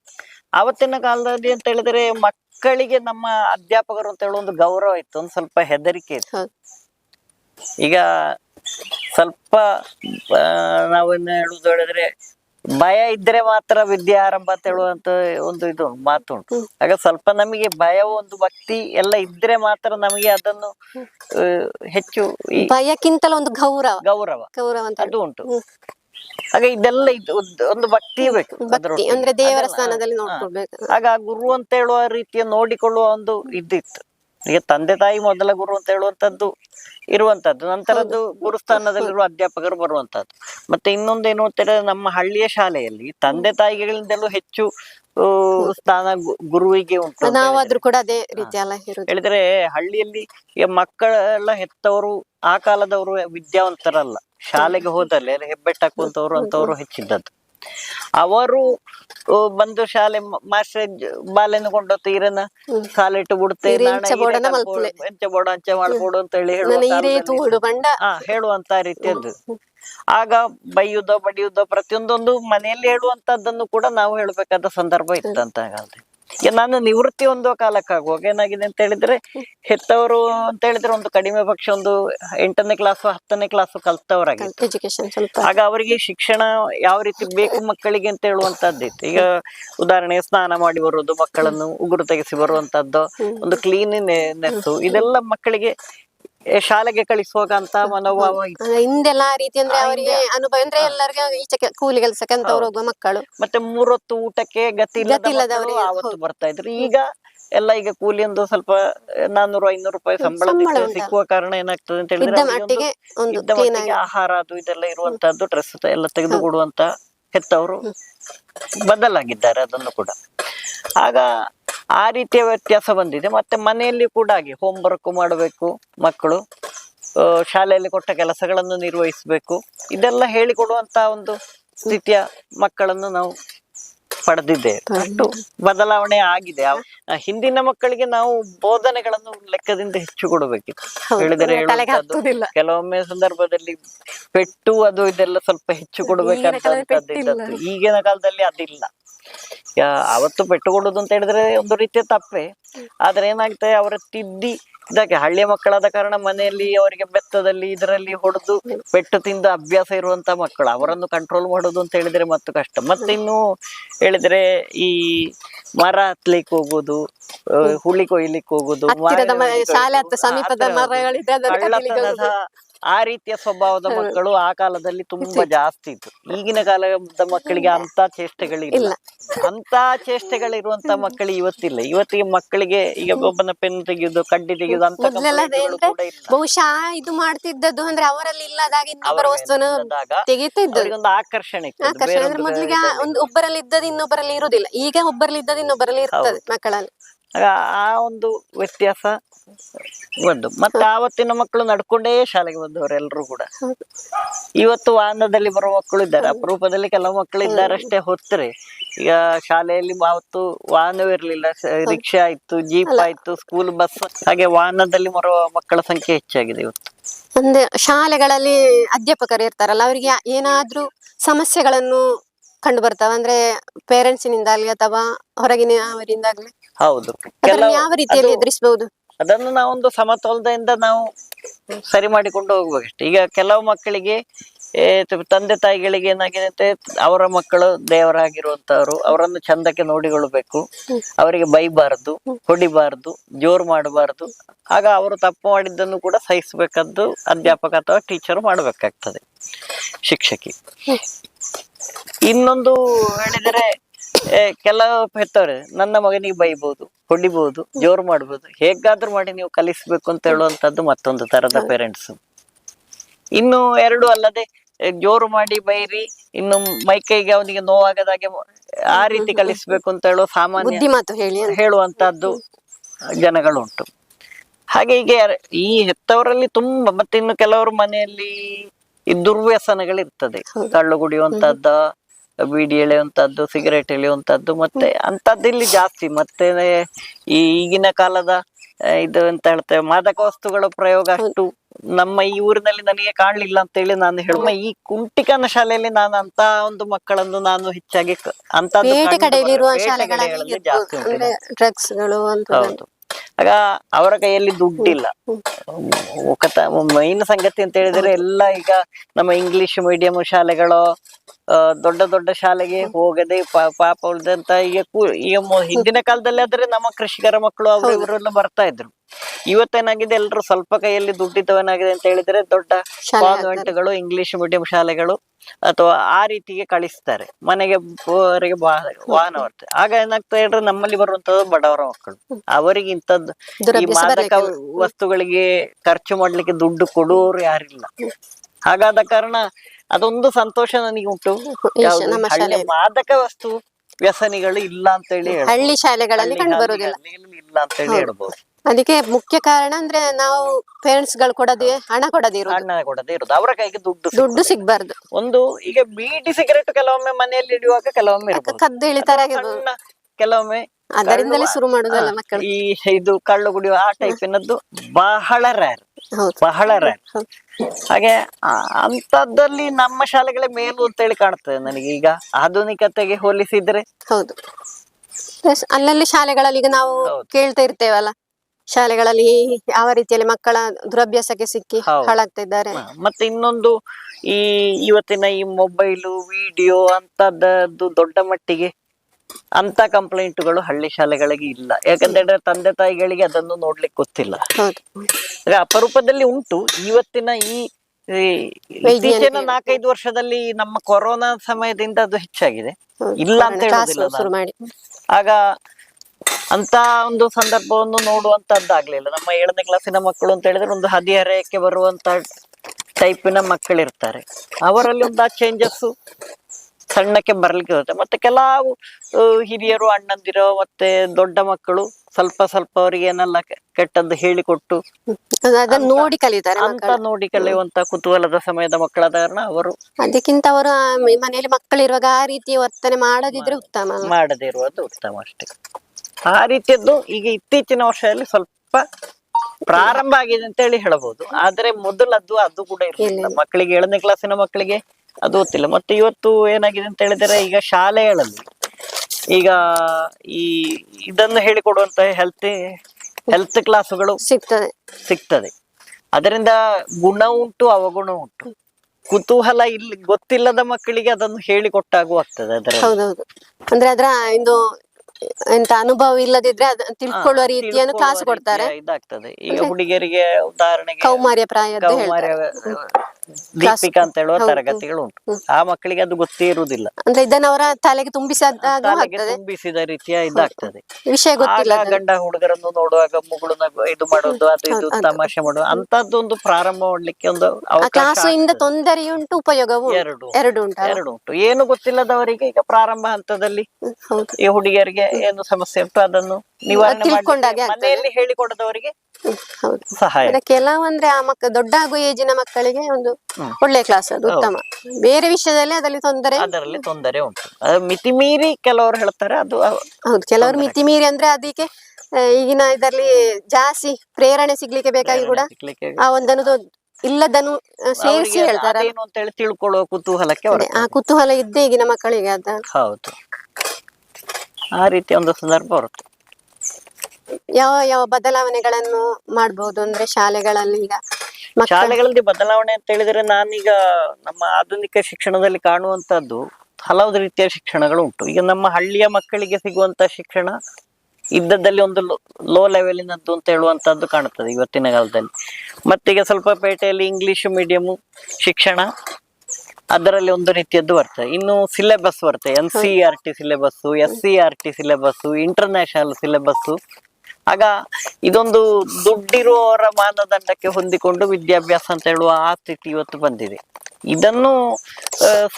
[SPEAKER 1] ಆವತ್ತಿನ ಕಾಲದಲ್ಲಿ ಅಂತ ಹೇಳಿದ್ರೆ ಮಕ್ಕಳಿಗೆ ನಮ್ಮ ಅಧ್ಯಾಪಕರು ಅಂತ ಹೇಳೋ ಒಂದು ಗೌರವ ಇತ್ತು ಒಂದು ಸ್ವಲ್ಪ ಹೆದರಿಕೆ ಇತ್ತು. ಈಗ ಸ್ವಲ್ಪ ನಾವೇನು ಹೇಳುದು ಹೇಳಿದ್ರೆ ಭಯ ಇದ್ರೆ ಮಾತ್ರ ವಿದ್ಯೆ ಆರಂಭ ಅಂತ ಹೇಳುವಂತ ಒಂದು ಇದು ಮಾತುಂಟು. ಆಗ ಸ್ವಲ್ಪ ನಮಗೆ ಭಯ ಒಂದು ಭಕ್ತಿ ಎಲ್ಲ ಇದ್ರೆ ಮಾತ್ರ ನಮಗೆ ಅದನ್ನು ಹೆಚ್ಚು
[SPEAKER 2] ಭಯಕ್ಕಿಂತಲೂ ಒಂದು ಗೌರವ.
[SPEAKER 1] ಗೌರವ.
[SPEAKER 2] ಗೌರವ ಅಂತ
[SPEAKER 1] ಅದು ಉಂಟು. ಹಾಗೆ ಇದೆಲ್ಲ ಇದು ಒಂದು- ಭಕ್ತಿ ಬೇಕು
[SPEAKER 2] ಭಕ್ತಿ. ಅಂದ್ರೆ ದೇವರ ಸ್ಥಾನದಲ್ಲಿ. ನೋಡ್ಕೊಳ್ಬೇಕು.
[SPEAKER 1] ಆಗ ಆ ಗುರು ಅಂತ ಹೇಳುವ ರೀತಿಯ ನೋಡಿಕೊಳ್ಳುವ ಒಂದು ಇದ್ದಿತ್ತು. ಈಗ ತಂದೆ ತಾಯಿ ಮೊದಲ ಗುರು ಅಂತ ಹೇಳುವಂತದ್ದು ಇರುವಂತದ್ದು ನಂತರದ್ದು ಗುರುಸ್ಥಾನದಲ್ಲಿರುವ ಅಧ್ಯಾಪಕರು ಬರುವಂತದ್ದು ಮತ್ತೆ ಇನ್ನೊಂದೇನು ಅಂತ ಹೇಳಿದ್ರೆ ನಮ್ಮ ಹಳ್ಳಿಯ ಶಾಲೆಯಲ್ಲಿ ತಂದೆ ತಾಯಿಗಳಿಂದಲೂ ಹೆಚ್ಚು ಸ್ಥಾನ ಗುರುವಿಗೆ ಉಂಟು
[SPEAKER 2] ನಾವಾದ್ರೂ ಕೂಡ ಅದೇ ರೀತಿ ಅಲ್ಲ
[SPEAKER 1] ಹೇಳಿದ್ರೆ ಹಳ್ಳಿಯಲ್ಲಿ ಈಗ ಮಕ್ಕಳೆಲ್ಲ ಹೆತ್ತವರು ಆ ಕಾಲದವರು ವಿದ್ಯಾವಂತರಲ್ಲ. ಶಾಲೆಗೆ ಹೋದಲ್ಲಿ ಹೆಬ್ಬೆಟ್ಟು ಹಾಕುವಂತವ್ರು ಅಂತವ್ರು ಹೆಚ್ಚಿದ್ದದ್ದು. ಅವರು ಬಂದು ಶಾಲೆ ಮಾಸ್ಟರ್ ಬಾಲೆನ ಕೊಂಡೊತ್ತು ಈರನ ಕಾಲಿಟ್ಟು ಬಿಡುತ್ತೆ ಎಂಚೆ ಬೋಡ ಅಂಚೆ ಮಾಡ್ಬೋಡು ಅಂತ ಹೇಳಿ ಹೇಳುವಂತ ರೀತಿಯದ್ದು. ಆಗ ಬೈಯುವುದೋ ಬಡಿಯುವುದೋ ಪ್ರತಿಯೊಂದೊಂದು ಮನೆಯಲ್ಲಿ ಹೇಳುವಂತದ್ದನ್ನು ಕೂಡ ನಾವು ಹೇಳ್ಬೇಕಾದ ಸಂದರ್ಭ ಇತ್ತಂತ ಹಾಗಾದ್ರೆ ನಾನು ನಿವೃತ್ತಿ ಹೊಂದುವ ಕಾಲಕ್ಕಾಗುವಾಗ ಏನಾಗಿದೆ ಅಂತ ಹೇಳಿದ್ರೆ ಹೆತ್ತವರು ಅಂತ ಹೇಳಿದ್ರೆ ಒಂದು ಕಡಿಮೆ ಪಕ್ಷ ಒಂದು ಎಂಟನೇ ಕ್ಲಾಸು ಹತ್ತನೇ ಕ್ಲಾಸು
[SPEAKER 2] ಕಲ್ತವರಾಗಿ
[SPEAKER 1] ಆಗ ಅವರಿಗೆ ಶಿಕ್ಷಣ ಯಾವ ರೀತಿ ಬೇಕು ಮಕ್ಕಳಿಗೆ ಅಂತ ಹೇಳುವಂತದ್ದಿತ್ತು ಈಗ ಉದಾಹರಣೆ ಸ್ನಾನ ಮಾಡಿ ಬರುವುದು ಮಕ್ಕಳನ್ನು ಉಗುರು ತೆಗೆಸಿ ಬರುವಂತದ್ದು ಒಂದು ಕ್ಲೀನಿನೆಸ್ ಇದೆಲ್ಲ ಮಕ್ಕಳಿಗೆ ಶಾಲೆಗೆ ಕಳಿಸುವಾಗ ಅಂತ ಮನೋಭಾವ ಇತ್ತು.
[SPEAKER 2] ಹಿಂದೆಲ್ಲ ಆ ರೀತಿ ಅಂದ್ರೆ ಅವರಿಗೆ ಅನುಭವ ಅಂದ್ರೆ ಎಲ್ಲರಿಗೆ ಈಚೆ ಕೆ- ಕೂಲಿ ಕೆಲಸಕ್ಕೆ ಅಂತ ಹೋಗುವ ಮಕ್ಕಳು.
[SPEAKER 1] ಮತ್ತೆ ಮೂರೊತ್ತು ಊಟಕ್ಕೆ ಗತಿ ಇಲ್ಲದ
[SPEAKER 2] ಗತಿ ಇಲ್ಲದವರಿಗೆ,
[SPEAKER 1] ಮಕ್ಕಳು ಆವತ್ತು ಬರ್ತಾ ಇದ್ರು. ಈಗ ಎಲ್ಲ ಈಗ ಕೂಲಿ ಒಂದು ಸ್ವಲ್ಪ ನಾನೂರು ಐನೂರು ರೂಪಾಯಿ ಸಂಬಳ
[SPEAKER 2] ಸಂಬಳ ಉಂಟಾ?
[SPEAKER 1] ಸಿಕ್ಕುವ ಕಾರಣ ಏನಾಗ್ತದೆ ಅಂತ ಹೇಳಿದ್ರೆ
[SPEAKER 2] ಇದ್ದ
[SPEAKER 1] ಅವರಿಗೆ ಒಂದು
[SPEAKER 2] ಮಟ್ಟಿಗೆ ಒಂದು
[SPEAKER 1] ಇದ್ದ
[SPEAKER 2] ಕ್ಲೀನ್
[SPEAKER 1] ಮಟ್ಟಿಗೆ
[SPEAKER 2] ಆಗಿ
[SPEAKER 1] ಆಹಾರ ಅದು ಇದೆಲ್ಲ ಇರುವಂತಹದ್ದು ಡ್ರೆಸ್ ಎಲ್ಲ ತೆಗೆದುಕೊಡುವಂತ ಹೆತ್ತವರು ಬದಲಾಗಿದ್ದಾರೆ ಅದನ್ನು ಕೂಡ. ಆಗ ಆ ರೀತಿಯ ವ್ಯತ್ಯಾಸ ಬಂದಿದೆ. ಮತ್ತೆ ಮನೆಯಲ್ಲಿ ಕೂಡ ಹಾಗೆ ಹೋಮ್ ವರ್ಕ್ ಮಾಡಬೇಕು ಮಕ್ಕಳು ಶಾಲೆಯಲ್ಲಿ ಕೊಟ್ಟ ಕೆಲಸಗಳನ್ನು ನಿರ್ವಹಿಸಬೇಕು. ಇದೆಲ್ಲ ಹೇಳಿಕೊಡುವಂತ ಒಂದು ಸ್ಥಿತಿಯ ಮಕ್ಕಳನ್ನು ನಾವು ಪಡೆದಿದ್ದೇವೆ. ಅಷ್ಟು ಬದಲಾವಣೆ ಆಗಿದೆ. ಹಿಂದಿನ ಮಕ್ಕಳಿಗೆ ನಾವು ಬೋಧನೆಗಳನ್ನು ಲೆಕ್ಕದಿಂದ ಹೆಚ್ಚು ಕೊಡಬೇಕಿತ್ತು. ಹೇಳಿದರೆ ಕೆಲವೊಮ್ಮೆ ಸಂದರ್ಭದಲ್ಲಿ ಪೆಟ್ಟು ಅದು ಇದೆಲ್ಲ ಸ್ವಲ್ಪ ಹೆಚ್ಚು ಕೊಡಬೇಕಂತ. ಈಗಿನ ಕಾಲದಲ್ಲಿ ಅದಿಲ್ಲ. ಅವತ್ತು ಪೆಟ್ಟು ಕೊಡುದು ಅಂತ ಹೇಳಿದ್ರೆ ಒಂದು ರೀತಿಯ ತಪ್ಪೆ. ಆದ್ರೆ ಏನಾಗ್ತದೆ ಅವರ ತಿದ್ದಿ ಇದಕ್ಕೆ ಹಳ್ಳಿಯ ಮಕ್ಕಳಾದ ಕಾರಣ ಮನೆಯಲ್ಲಿ ಅವರಿಗೆ ಬೆತ್ತದಲ್ಲಿ ಇದರಲ್ಲಿ ಹೊಡೆದು ಪೆಟ್ಟು ತಿಂದ ಅಭ್ಯಾಸ ಇರುವಂತ ಮಕ್ಕಳು ಅವರನ್ನು ಕಂಟ್ರೋಲ್ ಮಾಡೋದು ಅಂತ ಹೇಳಿದ್ರೆ ಮತ್ತು ಕಷ್ಟ. ಮತ್ತೆ ಇನ್ನು ಹೇಳಿದ್ರೆ ಈ ಮರ ಹತ್ಲಿಕ್ಕೆ ಹೋಗುದು ಹುಳಿ ಕೊಯ್ಲಿಕ್ಕೆ ಹೋಗುದು ಕಳ್ಳತನದ ಆ ರೀತಿಯ ಸ್ವಭಾವದ ಮಕ್ಕಳು ಆ ಕಾಲದಲ್ಲಿ ತುಂಬಾ ಜಾಸ್ತಿ ಇತ್ತು. ಈಗಿನ ಕಾಲದ ಮಕ್ಕಳಿಗೆ ಅಂತ ಚೇಷ್ಟೆಗಳಿಲ್ಲ.
[SPEAKER 2] ಇಲ್ಲ.
[SPEAKER 1] ಅಂತ ಚೇಷ್ಟೆಗಳಿರುವಂತ ಮಕ್ಕಳು ಇವತ್ತಿಲ್ಲ. ಇವತ್ತಿಗೆ ಮಕ್ಕಳಿಗೆ ಈಗ ಒಬ್ಬನ ಪೆನ್ ತೆಗೆಯುದು ಕಡ್ಡಿ ತೆಗೆಯುದು ಅಂತ
[SPEAKER 2] ಬಹುಶಃ ಇದು ಮಾಡ್ತಿದ್ದದ್ದು ಅಂದ್ರೆ ಅವರಲ್ಲಿ ಇಲ್ಲದಾಗ ಇನ್ನೊಬ್ಬರ
[SPEAKER 1] ವಸ್ತುನ
[SPEAKER 2] ವಸ್ತುವನ್ನು
[SPEAKER 1] ಒಂದು ಆಕರ್ಷಣೆ
[SPEAKER 2] ಆಕರ್ಷಣೆ ಅಂದ್ರೆ
[SPEAKER 1] ಬೇರೊಂದು
[SPEAKER 2] ಒಂದು ಒಬ್ಬರಲ್ಲಿ ಇದ್ದದ್ದು ಇನ್ನೊಬ್ಬರಲ್ಲಿ ಇರುವುದಿಲ್ಲ. ಈಗ ಒಬ್ಬರಲ್ಲಿ ಇದ್ದದ್ದು ಇನ್ನೊಬ್ಬರಲ್ಲಿ ಇರ್ತದೆ ಮಕ್ಕಳಲ್ಲಿ.
[SPEAKER 1] ಆ ಒಂದು ವ್ಯತ್ಯಾಸ ಒಂದು ಮತ್ತೆ ಆವತ್ತಿನ ಮಕ್ಕಳು ನಡ್ಕೊಂಡೇ ಶಾಲೆಗೆ ಬಂದವರು ಎಲ್ಲರೂ ಕೂಡ. ಇವತ್ತು ವಾಹನದಲ್ಲಿ ಬರುವ ಮಕ್ಕಳು ಇದ್ದಾರೆ. ಅಪರೂಪದಲ್ಲಿ ಕೆಲವು ಮಕ್ಕಳು ಇದ್ದಾರಷ್ಟೇ ಹೊತ್ತರೆ ಈಗ ಶಾಲೆಯಲ್ಲಿ ಆವತ್ತು ವಾಹನವಿರ್ಲಿಲ್ಲ ಇರಲಿಲ್ಲ. ರಿಕ್ಷಾ ಆಯ್ತು ಜೀಪ್ ಆಯ್ತು ಸ್ಕೂಲ್ ಬಸ್ ಹಾಗೆ ವಾಹನದಲ್ಲಿ ಬರುವ ಮಕ್ಕಳ ಸಂಖ್ಯೆ ಹೆಚ್ಚಾಗಿದೆ ಇವತ್ತು.
[SPEAKER 2] ಅಂದ್ರೆ ಶಾಲೆಗಳಲ್ಲಿ ಅಧ್ಯಾಪಕರು ಇರ್ತಾರಲ್ಲ ಅವರಿಗೆ ಏನಾದ್ರೂ ಸಮಸ್ಯೆಗಳನ್ನು ಕಂಡು ಬರ್ತಾವ? ಅಂದ್ರೆ ಪೇರೆಂಟ್ಸ್ ನಿಂದಾಗ್ಲಿ ಅಥವಾ ಹೊರಗಿನವರಿಂದಾಗ್ಲಿ
[SPEAKER 1] ಹೌದು.
[SPEAKER 2] ಅದನ್ನು
[SPEAKER 1] ಕೆಲವು
[SPEAKER 2] ಯಾವ ರೀತಿಯಲ್ಲಿ ಎದುರಿಸಬಹುದು
[SPEAKER 1] ಅದನ್ನು ನಾವೊಂದು ಸಮತೋಲದಿಂದ ನಾವು ಸರಿ ಮಾಡಿಕೊಂಡು ಹೋಗ್ಬೇಕಷ್ಟೇ. ಈಗ ಕೆಲವು ಮಕ್ಕಳಿಗೆ ತಂದೆ ತಾಯಿಗಳಿಗೆ ಏನಾಗಿದೆ ಅಂತ ಅವರ ಮಕ್ಕಳು ದೇವರಾಗಿರುವಂತವರು ಅವರನ್ನು ಚಂದಕ್ಕೆ ನೋಡಿಕೊಳ್ಬೇಕು ಅವರಿಗೆ ಬೈಬಾರದು ಹೊಡಿಬಾರದು ಜೋರು ಮಾಡಬಾರದು ಆಗ ಅವರು ತಪ್ಪು ಮಾಡಿದ್ದನ್ನು ಕೂಡ ಸಹಿಸಬೇಕದ್ದು ಅಧ್ಯಾಪಕ ಅಥವಾ ಟೀಚರ್ ಮಾಡಬೇಕಾಗ್ತದೆ ಶಿಕ್ಷಕಿ. ಇನ್ನೊಂದು ಹೇಳಿದರೆ ಕೆಲವು ಹೆತ್ತವ್ರೆ ನನ್ನ ಮಗನಿಗೆ ಬೈಬಹುದು ಹೊಡಿಬಹುದು ಜೋರ್ ಮಾಡ್ಬೋದು ಹೇಗಾದ್ರೂ ಮಾಡಿ ನೀವು ಕಲಿಸ್ಬೇಕು ಅಂತ ಹೇಳುವಂತದ್ದು ಮತ್ತೊಂದು ತರದ ಪೇರೆಂಟ್ಸ್ ಇನ್ನು ಎರಡು ಅಲ್ಲದೆ ಜೋರು ಮಾಡಿ ಬೈರಿ ಇನ್ನು ಮೈಕೈಗೆ ಅವನಿಗೆ ನೋವಾಗದಾಗೆ ಹಾಗೆ ಆ ರೀತಿ ಕಲಿಸ್ಬೇಕು ಅಂತ ಹೇಳುವ ಸಾಮಾನ್ಯ
[SPEAKER 2] ಹೇಳುವಂತದ್ದು ಜನಗಳು ಉಂಟು
[SPEAKER 1] ಹೇಳುವಂತಹದ್ದು ಜನಗಳುಂಟು. ಹಾಗೆ ಹೀಗೆ ಈ ಹೆತ್ತವರಲ್ಲಿ ತುಂಬಾ ಮತ್ತೆ ಇನ್ನು ಕೆಲವರು ಮನೆಯಲ್ಲಿ ಈ ದುರ್ವ್ಯಸನಗಳಿರ್ತದೆ. ಕಳ್ಳು ಕುಡಿಯುವಂತಹದ್ದ ಬೀಡಿ ಎಳೆಯುವಂತಹದ್ದು ಸಿಗರೇಟ್ ಎಳೆಯುವಂತದ್ದು ಮತ್ತೆ ಅಂತದ್ದು ಇಲ್ಲಿ ಜಾಸ್ತಿ. ಮತ್ತೆ ಈ ಈಗಿನ ಕಾಲದ ಇದು ಅಂತ ಹೇಳ್ತೇವೆ ಮಾದಕ ವಸ್ತುಗಳ ಪ್ರಯೋಗ ಅಷ್ಟು ನಮ್ಮ ಈ ಊರಿನಲ್ಲಿ ನನಗೆ ಕಾಣ್ಲಿಲ್ಲ ಅಂತ ಹೇಳಿ ನಾನು ಹೇಳುವ. ಈ ಕುಂಟಿಕನ ಶಾಲೆಯಲ್ಲಿ ನಾನು ಅಂತ ಒಂದು ಮಕ್ಕಳನ್ನು ನಾನು ಹೆಚ್ಚಾಗಿ
[SPEAKER 2] ಅಂತ ಡ್ರಗ್ಸ್ಗಳು ಅಂತ
[SPEAKER 1] ಹೌದು. ಆಗ ಅವರ ಕೈಯಲ್ಲಿ ದುಡ್ಡಿಲ್ಲ. ಮೈನ್ ಸಂಗತಿ ಅಂತ ಹೇಳಿದ್ರೆ ಎಲ್ಲ ಈಗ ನಮ್ಮ ಇಂಗ್ಲಿಷ್ ಮೀಡಿಯಂ ಶಾಲೆಗಳು ದೊಡ್ಡ ದೊಡ್ಡ ಶಾಲೆಗೆ ಹೋಗದೆ ಪಾಪ ಉಳಿದಂತ ಈಗ ಈಗ ಹಿಂದಿನ ಕಾಲದಲ್ಲಿ ಆದ್ರೆ ನಮ್ಮ ಕೃಷಿಕರ ಮಕ್ಕಳು ಅವರು ಇವರೆಲ್ಲ ಬರ್ತಾ ಇದ್ರು. ಇವತ್ತೇನಾಗಿದೆ? ಎಲ್ಲರೂ ಸ್ವಲ್ಪ ಕೈಯಲ್ಲಿ ದುಡ್ಡಿದ್ದವೇನಾಗಿದೆ ಅಂತ ಹೇಳಿದ್ರೆ ದೊಡ್ಡ ಕಾನ್ವೆಂಟ್ಗಳು ಇಂಗ್ಲಿಷ್ ಮೀಡಿಯಂ ಶಾಲೆಗಳು ಅಥವಾ ಆ ರೀತಿಗೆ ಕಳಿಸ್ತಾರೆ. ಮನೆಗೆ ಅವರಿಗೆ ವಾಹನ ಬರ್ತದೆ ಆಗ ಏನಾಗ್ತಾ ಹೇಳಿದ್ರೆ ನಮ್ಮಲ್ಲಿ ಬರುವಂತದ್ದು ಬಡವರ ಮಕ್ಕಳು. ಅವರಿಗೆ ಇಂಥದ್ದು ಈ ಮಾದಕ ವಸ್ತುಗಳಿಗೆ ಖರ್ಚು ಮಾಡ್ಲಿಕ್ಕೆ ದುಡ್ಡು ಕೊಡುವವರು ಯಾರಿಲ್ಲ. ಹಾಗಾದ ಕಾರಣ ಅದೊಂದು ಸಂತೋಷ ನನಗೆ ಉಂಟು ಮಾದಕ ವಸ್ತು ವ್ಯಸನಿಗಳು ಇಲ್ಲ ಅಂತ ಹೇಳಿ.
[SPEAKER 2] ಹಳ್ಳಿ ಶಾಲೆಗಳಲ್ಲಿ
[SPEAKER 1] ಇಲ್ಲ ಅಂತ ಹೇಳಿ ಹೇಳ್ಬೋದು.
[SPEAKER 2] ಅದಕ್ಕೆ ಮುಖ್ಯ ಕಾರಣ ಅಂದ್ರೆ ನಾವು ಪೇರೆಂಟ್ಸ್ಗಳು ಕೊಡದೆ ಹಣ ಕೊಡದೆ
[SPEAKER 1] ಹಣ ಕೊಡದೆ ಇರೋದು. ಅವರ ಕೈಗೆ ದುಡ್ಡು
[SPEAKER 2] ದುಡ್ಡು. ಸಿಗ್ಬಾರ್ದು.
[SPEAKER 1] ಒಂದು ಈಗ ಬೀಡಿ ಸಿಗರೇಟ್ ಕೆಲವೊಮ್ಮೆ ಮನೆಯಲ್ಲಿ ಇಡುವಾಗ ಕೆಲವೊಮ್ಮೆ ಇರ್ಬೋದು.
[SPEAKER 2] ಕದ್ದು ಇಳಿತಾರ ಆಗಿರ್ಬೋದು.
[SPEAKER 1] ಸಣ್ಣ ಕೆಲವೊಮ್ಮೆ
[SPEAKER 2] ಅದರಿಂದಲೇ ಶುರು ಮಾಡುದಲ್ಲ
[SPEAKER 1] ಹಾ,
[SPEAKER 2] ಮಕ್ಕಳು.
[SPEAKER 1] ಈ ಇದು ಕಳ್ಳು ಕುಡಿಯುವ ಆ ಟೈಪಿನದ್ದು ಬಹಳ
[SPEAKER 2] ಹೌದು.
[SPEAKER 1] ಬಹಳ
[SPEAKER 2] ಹೌದು.
[SPEAKER 1] ಹಾಗೆ ಆ- ಅಂತದ್ದಲ್ಲಿ ನಮ್ಮ ಶಾಲೆಗಳೇ ಮೇಲು ಅಂತೇಳಿ ಕಾಣ್ತದೆ ನನಗೆ. ಈಗ ಆಧುನಿಕತೆಗೆ ಹೋಲಿಸಿದ್ರೆ.
[SPEAKER 2] ಹೌದು. Plus ಅಲ್ಲಲ್ಲಿ ಶಾಲೆಗಳಲ್ಲಿ ಈಗ ನಾವು
[SPEAKER 1] ಹೌದು.
[SPEAKER 2] ಕೇಳ್ತಾ ಇರ್ತೇವಲ್ಲ. ಶಾಲೆಗಳಲ್ಲಿ ಯಾವ ರೀತಿಯಲ್ಲಿ ಮಕ್ಕಳ ದುರಭ್ಯಾಸಕ್ಕೆ ಸಿಕ್ಕಿ
[SPEAKER 1] ಹೌದು.
[SPEAKER 2] ಹಾಳಾಗ್ತಾ ಇದ್ದಾರೆ
[SPEAKER 1] ಮತ್ತೆ ಇನ್ನೊಂದು ಈ ಇವತ್ತಿನ ಈ ಮೊಬೈಲು ವಿಡಿಯೋ ಅಂತದ್ದು ದೊಡ್ಡ ಮಟ್ಟಿಗೆ ಅಂತ ಕಂಪ್ಲೇಂಟ್ಗಳು ಹಳ್ಳಿ ಶಾಲೆಗಳಿಗೆ ಇಲ್ಲ. ಯಾಕಂದ್ರೆ ತಂದೆ ತಾಯಿಗಳಿಗೆ ಅದನ್ನು ನೋಡ್ಲಿಕ್ಕೆ ಗೊತ್ತಿಲ್ಲ.
[SPEAKER 2] ಹೌದು.
[SPEAKER 1] ಈಗ ಅಪರೂಪದಲ್ಲಿ ಉಂಟು. ಇವತ್ತಿನ ಈ ಈ ಇತ್ತೀಚಿನ ನಾಲ್ಕೈದು ವರ್ಷದಲ್ಲಿ ನಮ್ಮ ಕೊರೋನಾ ಸಮಯದಿಂದ ಅದು ಹೆಚ್ಚಾಗಿದೆ. ಇಲ್ಲ ಅಂತ ಹೇಳುದಿಲ್ಲ
[SPEAKER 2] ಶುರು ಮಾಡಿ.
[SPEAKER 1] ಆಗ ಅಂತ ಒಂದು ಸಂದರ್ಭವನ್ನು ನೋಡುವಂತದ್ದಾಗ್ಲಿಲ್ಲ. ನಮ್ಮ ಏಳನೇ ಕ್ಲಾಸಿನ ಮಕ್ಕಳು ಅಂತ ಹೇಳಿದ್ರೆ ಒಂದು ಹದಿಹರೆಯಕ್ಕೆ ಬರುವಂತ ಟೈಪಿನ ಮಕ್ಕಳಿರ್ತಾರೆ. ಅವರಲ್ಲಿ ಒಂದು ಆ ಚೇಂಜಸ್ ಸಣ್ಣಕ್ಕೆ ಬರ್ಲಿಕ್ಕೆ ಇರುತ್ತೆ. ಮತ್ತೆ ಕೆಲವು ಹಿರಿಯರು ಅಣ್ಣಂದಿರೋ ಮತ್ತೆ ದೊಡ್ಡ ಮಕ್ಕಳು ಸ್ವಲ್ಪ ಸ್ವಲ್ಪ ಅವರಿಗೆ ಏನೆಲ್ಲ ಕೆಟ್ಟದ್ದು ಹೇಳಿಕೊಟ್ಟು
[SPEAKER 2] ನೋಡಿ ಕಲಿತಾರೆ
[SPEAKER 1] ಅಂತ ನೋಡಿ ಕಲಿಯುವಂತ ಕುತೂಹಲದ ಸಮಯದ ಮಕ್ಕಳಾದ ಕಾರಣ ಅವರು
[SPEAKER 2] ಅದಕ್ಕಿಂತ ಅವರು ಮನೆಯಲ್ಲಿ ಮಕ್ಕಳಿರುವಾಗ ಆ ರೀತಿ ವರ್ತನೆ ಮಾಡದಿದ್ರೆ ಉತ್ತಮ.
[SPEAKER 1] ಮಾಡದೇ ಇರುವುದು ಉತ್ತಮ ಅಷ್ಟೇ. ಆ ರೀತಿಯದ್ದು ಈಗ ಇತ್ತೀಚಿನ ವರ್ಷದಲ್ಲಿ ಸ್ವಲ್ಪ ಪ್ರಾರಂಭ ಆಗಿದೆ ಅಂತ ಹೇಳಿ ಹೇಳಬಹುದು. ಆದ್ರೆ ಮೊದಲದ್ದು ಅದು ಕೂಡ ಇರಲಿಲ್ಲ. ಮಕ್ಕಳಿಗೆ ಏಳನೇ ಕ್ಲಾಸಿನ ಮಕ್ಕಳಿಗೆ ಅದು ಗೊತ್ತಿಲ್ಲ. ಮತ್ತೆ ಇವತ್ತು ಏನಾಗಿದೆ ಅಂತ ಹೇಳಿದರೆ ಈಗ ಶಾಲೆಗಳಲ್ಲಿ ಈಗ ಈ ಇದನ್ನು ಹೇಳಿಕೊಡುವಂತ ಹೆಲ್ತ್ ಹೆಲ್ತ್ ಕ್ಲಾಸುಗಳು
[SPEAKER 2] ಸಿಗ್ತದೆ.
[SPEAKER 1] ಸಿಗ್ತದೆ. ಅದರಿಂದ ಗುಣ ಉಂಟು ಅವಗುಣ ಉಂಟು. ಕುತೂಹಲ ಇಲ್ಲಿ ಗೊತ್ತಿಲ್ಲದ ಮಕ್ಕಳಿಗೆ ಅದನ್ನು ಹೇಳಿಕೊಟ್ಟಾಗೂ ಆಗ್ತದೆ ಅದರ
[SPEAKER 2] ಹೌದೌದು. ಅಂದ್ರೆ ಅದ್ರ ಒಂದು ಎಂತ ಅನುಭವ ಇಲ್ಲದಿದ್ರೆ ಅದನ್ನ ತಿಳ್ಕೊಳ್ಳುವ ರೀತಿಯನ್ನು ಕ್ಲಾಸ್ ಕೊಡ್ತಾರೆ.
[SPEAKER 1] ಇದಾಗ್ತದೆ. ಈಗ ಹುಡುಗಿಯರಿಗೆ ಉದಾಹರಣೆಗೆ
[SPEAKER 2] ಕೌಮಾರ್ಯ ಪ್ರಾಯ
[SPEAKER 1] ಅಂತ
[SPEAKER 2] ಹೇಳ್ತಾರೆ
[SPEAKER 1] ದೀಪಿಕಾ ಅಂತ ಹೇಳುವ ತರಗತಿಗಳು ಉಂಟು. ಆ ಮಕ್ಕಳಿಗೆ ಅದು ಗೊತ್ತೇ ಇರುವುದಿಲ್ಲ.
[SPEAKER 2] ಅಂದ್ರೆ ಇದನ್ನ ಅವರ ತಲೆಗೆ ತುಂಬಿಸಿದ
[SPEAKER 1] ತುಂಬಿಸಿದ ರೀತಿಯ ಇದಾಗ್ತದೆ.
[SPEAKER 2] ವಿಷಯ ಗೊತ್ತಿಲ್ಲ
[SPEAKER 1] ಗಂಡ ಹುಡುಗರನ್ನು ನೋಡುವಾಗ ಮುಗುಳನ್ನ ಇದು ಮಾಡೋದು ಅದು ಇದು. ತಮಾಷೆ ಮಾಡೋದು ಅಂತದ್ದೊಂದು ಪ್ರಾರಂಭ ಮಾಡ್ಲಿಕ್ಕೆ ಒಂದು
[SPEAKER 2] ಆ
[SPEAKER 1] ಅವಕಾಶ
[SPEAKER 2] ಕ್ಲಾಸ್ ಇಂದ
[SPEAKER 1] ಆಗ್ತದೆ.
[SPEAKER 2] ತೊಂದರೆಯುಂಟು ಉಪಯೋಗವು
[SPEAKER 1] ಎರಡು.
[SPEAKER 2] ಎರಡು ಉಂಟು
[SPEAKER 1] ಎರಡು ಉಂಟು. ಏನು ಗೊತ್ತಿಲ್ಲದವರಿಗೆ ಈಗ ಪ್ರಾರಂಭ ಹಂತದಲ್ಲಿ ಈ ಹುಡುಗಿಯರಿಗೆ ಏನು ಸಮಸ್ಯೆ ಉಂಟು ಅದನ್ನು ನಿವಾರಣೆ. ಮನೆಯಲ್ಲಿ ಹೇಳಿಕೊಡದವರಿಗೆ
[SPEAKER 2] ಹೌದು.
[SPEAKER 1] ಸಹಾಯ.
[SPEAKER 2] ಕೆಲವಂದ್ರೆ ಆ ಮಕ್ಕ ದೊಡ್ಡ ಆಗುವ ಏಜಿನ ಮಕ್ಕಳಿಗೆ ಒಂದು ಒಳ್ಳೆ ಕ್ಲಾಸ್ ಅದು ಉತ್ತಮ. ಬೇರೆ ವಿಷಯದಲ್ಲಿ ಅದರಲ್ಲಿ ತೊಂದರೆ
[SPEAKER 1] ಅದರಲ್ಲಿ ತೊಂದರೆ ಉಂಟು. ಅದು ಮಿತಿ ಮೀರಿ ಕೆಲವರು ಹೇಳ್ತಾರೆ ಅದು
[SPEAKER 2] ಹೌದು ಕೆಲವರು ಮಿತಿ ಮೀರಿ ಅಂದ್ರೆ ಅದಕ್ಕೆ ಈಗಿನ ಇದರಲ್ಲಿ ಜಾಸ್ತಿ ಪ್ರೇರಣೆ ಸಿಗ್ಲಿಕ್ಕೆ ಬೇಕಾಗಿ ಕೂಡ
[SPEAKER 1] ಸಿಗ್ಲಿಕ್ಕೆ
[SPEAKER 2] ಆ ಒಂದನ್ನು ದೊ- ಇಲ್ಲದನ್ನು ಆ, ಸೇರಿಸಿ
[SPEAKER 1] ಅವರಿಗೆ
[SPEAKER 2] ಹೇಳ್ತಾರೆ.
[SPEAKER 1] ಅದೇನು ಅಂತ ಹೇಳಿ ತಿಳ್ಕೊಳ್ಳೋ ಕುತೂಹಲಕ್ಕೆ.
[SPEAKER 2] ಆ ಕುತೂಹಲ ಇದ್ದೇ ಈಗಿನ ಮಕ್ಕಳಿಗೆ ಅದ.
[SPEAKER 1] ಹೌದು. ಆ ರೀತಿ ಒಂದು ಸಂದರ್ಭ ಬರುತ್ತೆ
[SPEAKER 2] ಯಾವ ಯಾವ ಬದಲಾವಣೆಗಳನ್ನು ಮಾಡಬಹುದು ಅಂದ್ರೆ ಶಾಲೆಗಳಲ್ಲಿ ಈಗ?
[SPEAKER 1] ಶಾಲೆಗಳಲ್ಲಿ ಬದಲಾವಣೆ ಅಂತ ಹೇಳಿದ್ರೆ ನಾನೀಗ ನಮ್ಮ ಆಧುನಿಕ ಶಿಕ್ಷಣದಲ್ಲಿ ಕಾಣುವಂತದ್ದು ಹಲವು ರೀತಿಯ ಶಿಕ್ಷಣಗಳು ಉಂಟು ಈಗ ನಮ್ಮ ಹಳ್ಳಿಯ ಮಕ್ಕಳಿಗೆ ಸಿಗುವಂತ ಶಿಕ್ಷಣ ಇದ್ದದ್ದಲ್ಲಿ ಒಂದು ಲೋ ಲೆವೆಲಿನದ್ದು ಅಂತ ಹೇಳುವಂತದ್ದು ಕಾಣುತ್ತದೆ ಇವತ್ತಿನ ಕಾಲದಲ್ಲಿ. ಮತ್ತೀಗ ಸ್ವಲ್ಪ ಪೇಟೆಯಲ್ಲಿ ಇಂಗ್ಲಿಷ್ ಮೀಡಿಯಂ ಶಿಕ್ಷಣ ಅದರಲ್ಲಿ ಒಂದು ರೀತಿಯದ್ದು ಬರ್ತದೆ. ಇನ್ನು ಸಿಲೆಬಸ್ ಬರ್ತದೆ. N C R T syllabus S C R T syllabus international syllabus ಆಗ ಇದೊಂದು ದುಡ್ಡಿರುವವರ ಮಾನದಂಡಕ್ಕೆ ಹೊಂದಿಕೊಂಡು ವಿದ್ಯಾಭ್ಯಾಸ ಅಂತ ಹೇಳುವ ಆ ಸ್ಥಿತಿ ಇವತ್ತು ಬಂದಿದೆ. ಇದನ್ನು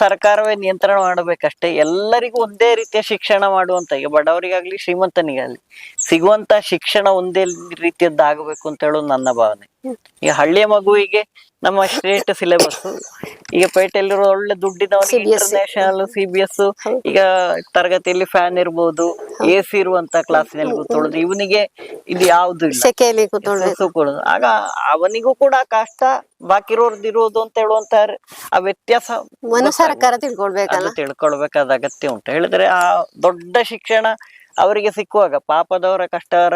[SPEAKER 1] ಸರ್ಕಾರವೇ ನಿಯಂತ್ರಣ ಮಾಡಬೇಕಷ್ಟೇ. ಎಲ್ಲರಿಗೂ ಒಂದೇ ರೀತಿಯ ಶಿಕ್ಷಣ ಮಾಡುವಂತ, ಈಗ ಬಡವರಿಗಾಗ್ಲಿ, ಶ್ರೀಮಂತನಿಗಾಗ್ಲಿ, ಸಿಗುವಂತ ಶಿಕ್ಷಣ ಒಂದೇ ರೀತಿಯದ್ದಾಗಬೇಕು ಅಂತ ಹೇಳೋದು ನನ್ನ ಭಾವನೆ. ಈ ಹಳ್ಳಿಯ ಮಗುವಿಗೆ ನಮ್ಮ ಸ್ಟೇಟ್ ಸಿಲೆಬಸ್ ಈಗ ಪೇಟೆಯಲ್ಲಿರೋ ಒಳ್ಳೆ
[SPEAKER 2] ದುಡ್ಡಿನ.
[SPEAKER 1] International C. ಬಿ ಎಸ್ ಈಗ ತರಗತಿಯಲ್ಲಿ ಫ್ಯಾನ್ ಇರ್ಬೋದು ಎ ಸಿ ಇರುವಂತ ಕ್ಲಾಸಿನಲ್ಲಿ ಕೂತ್ಕೊಳ್ಳೋದು ಇವನಿಗೆ ಇದು ಯಾವ್ದು ಕೂತ್ಕೊಳ್ಳೋದು ಆಗ ಅವನಿಗೂ ಕೂಡ ಕಷ್ಟ ಬಾಕಿ ಇರೋರ್ದು ಇರೋದು ಅಂತ ಹೇಳುವಂತ ಆ ವ್ಯತ್ಯಾಸ.
[SPEAKER 2] ಸರ್ಕಾರ ತಿಳ್ಕೊಳ್ಬೇಕಲ್ಲ.
[SPEAKER 1] ತಿಳ್ಕೊಳ್ಬೇಕಾದ ಅಗತ್ಯ ಉಂಟು. ಹೇಳಿದ್ರೆ ಆ ದೊಡ್ಡ ಶಿಕ್ಷಣ ಅವರಿಗೆ ಸಿಕ್ಕುವಾಗ ಪಾಪದವರ ಕಷ್ಟವರ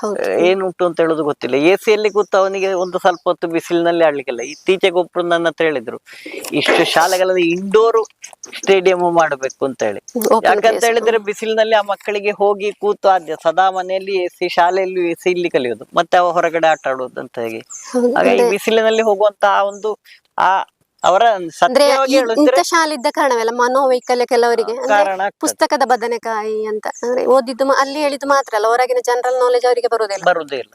[SPEAKER 2] ಹೌದು.
[SPEAKER 1] ಏನುಂಟು ಅಂತ ಹೇಳೋದು ಗೊತ್ತಿಲ್ಲ. ಎ ಸಿಯಲ್ಲಿ ಕೂತು ಅವನಿಗೆ ಒಂದು ಸ್ವಲ್ಪ ಹೊತ್ತು ಬಿಸಿಲಿನಲ್ಲಿ ಆಡ್ಲಿಕ್ಕಿಲ್ಲ. ಇತ್ತೀಚೆಗೆ ಒಬ್ರು ನನ್ನ ಹತ್ರ ಹೇಳಿದ್ರು ಇಷ್ಟು ಶಾಲೆಗಳಲ್ಲಿ ಇಂಡೋರ್ ಸ್ಟೇಡಿಯಂ ಮಾಡಬೇಕು ಅಂತ ಹೇಳಿ. ಯಾಕಂತ ಹೇಳಿದ್ರೆ ಬಿಸಿಲಿನಲ್ಲಿ ಆ ಮಕ್ಕಳಿಗೆ ಹೋಗಿ ಕೂತು ಆದ್ಯ ಸದಾ ಮನೆಯಲ್ಲಿ ಎ ಸಿ ಶಾಲೆಯಲ್ಲಿ ಎ ಸಿ ಇಲ್ಲಿ ಕಲಿಯೋದು. ಮತ್ತೆ ಅವ ಹೊರಗಡೆ ಆಟ ಆಡೋದು ಅಂತ ಹೇಗೆ.
[SPEAKER 2] ಹಾಗಾಗಿ
[SPEAKER 1] ಹಾಗೆ ಬಿಸಿಲಿನಲ್ಲಿ ಹೋಗುವಂತ ಆ ಒಂದು ಆ ಅವರ
[SPEAKER 2] ಅಂದ್ರೆ
[SPEAKER 1] ಸತ್ಯವಾಗಿ
[SPEAKER 2] ಇಂಥ ಶಾಲೆ ಇದ್ದ ಕಾರಣವಲ್ಲ ಮನೋವೈಕಲ್ಯ ಕೆಲವರಿಗೆ ಅಂದ್ರೆ
[SPEAKER 1] ಕಾರಣ ಆಗ್ತದೆ.
[SPEAKER 2] ಪುಸ್ತಕದ ಬದನೆಕಾಯಿ ಅಂತ. ಅಂದ್ರೆ ಓದಿದ್ದು ಮಾ- ಅಲ್ಲಿ ಹೇಳಿದ್ದು ಮಾತ್ರ ಅಲ್ಲ ಹೊರಗಿನ ಜನರಲ್ ನಾಲೆಜ್ ಅವರಿಗೆ ಬರುವುದಿಲ್ಲ
[SPEAKER 1] ಬರುದೇ ಇಲ್ಲ.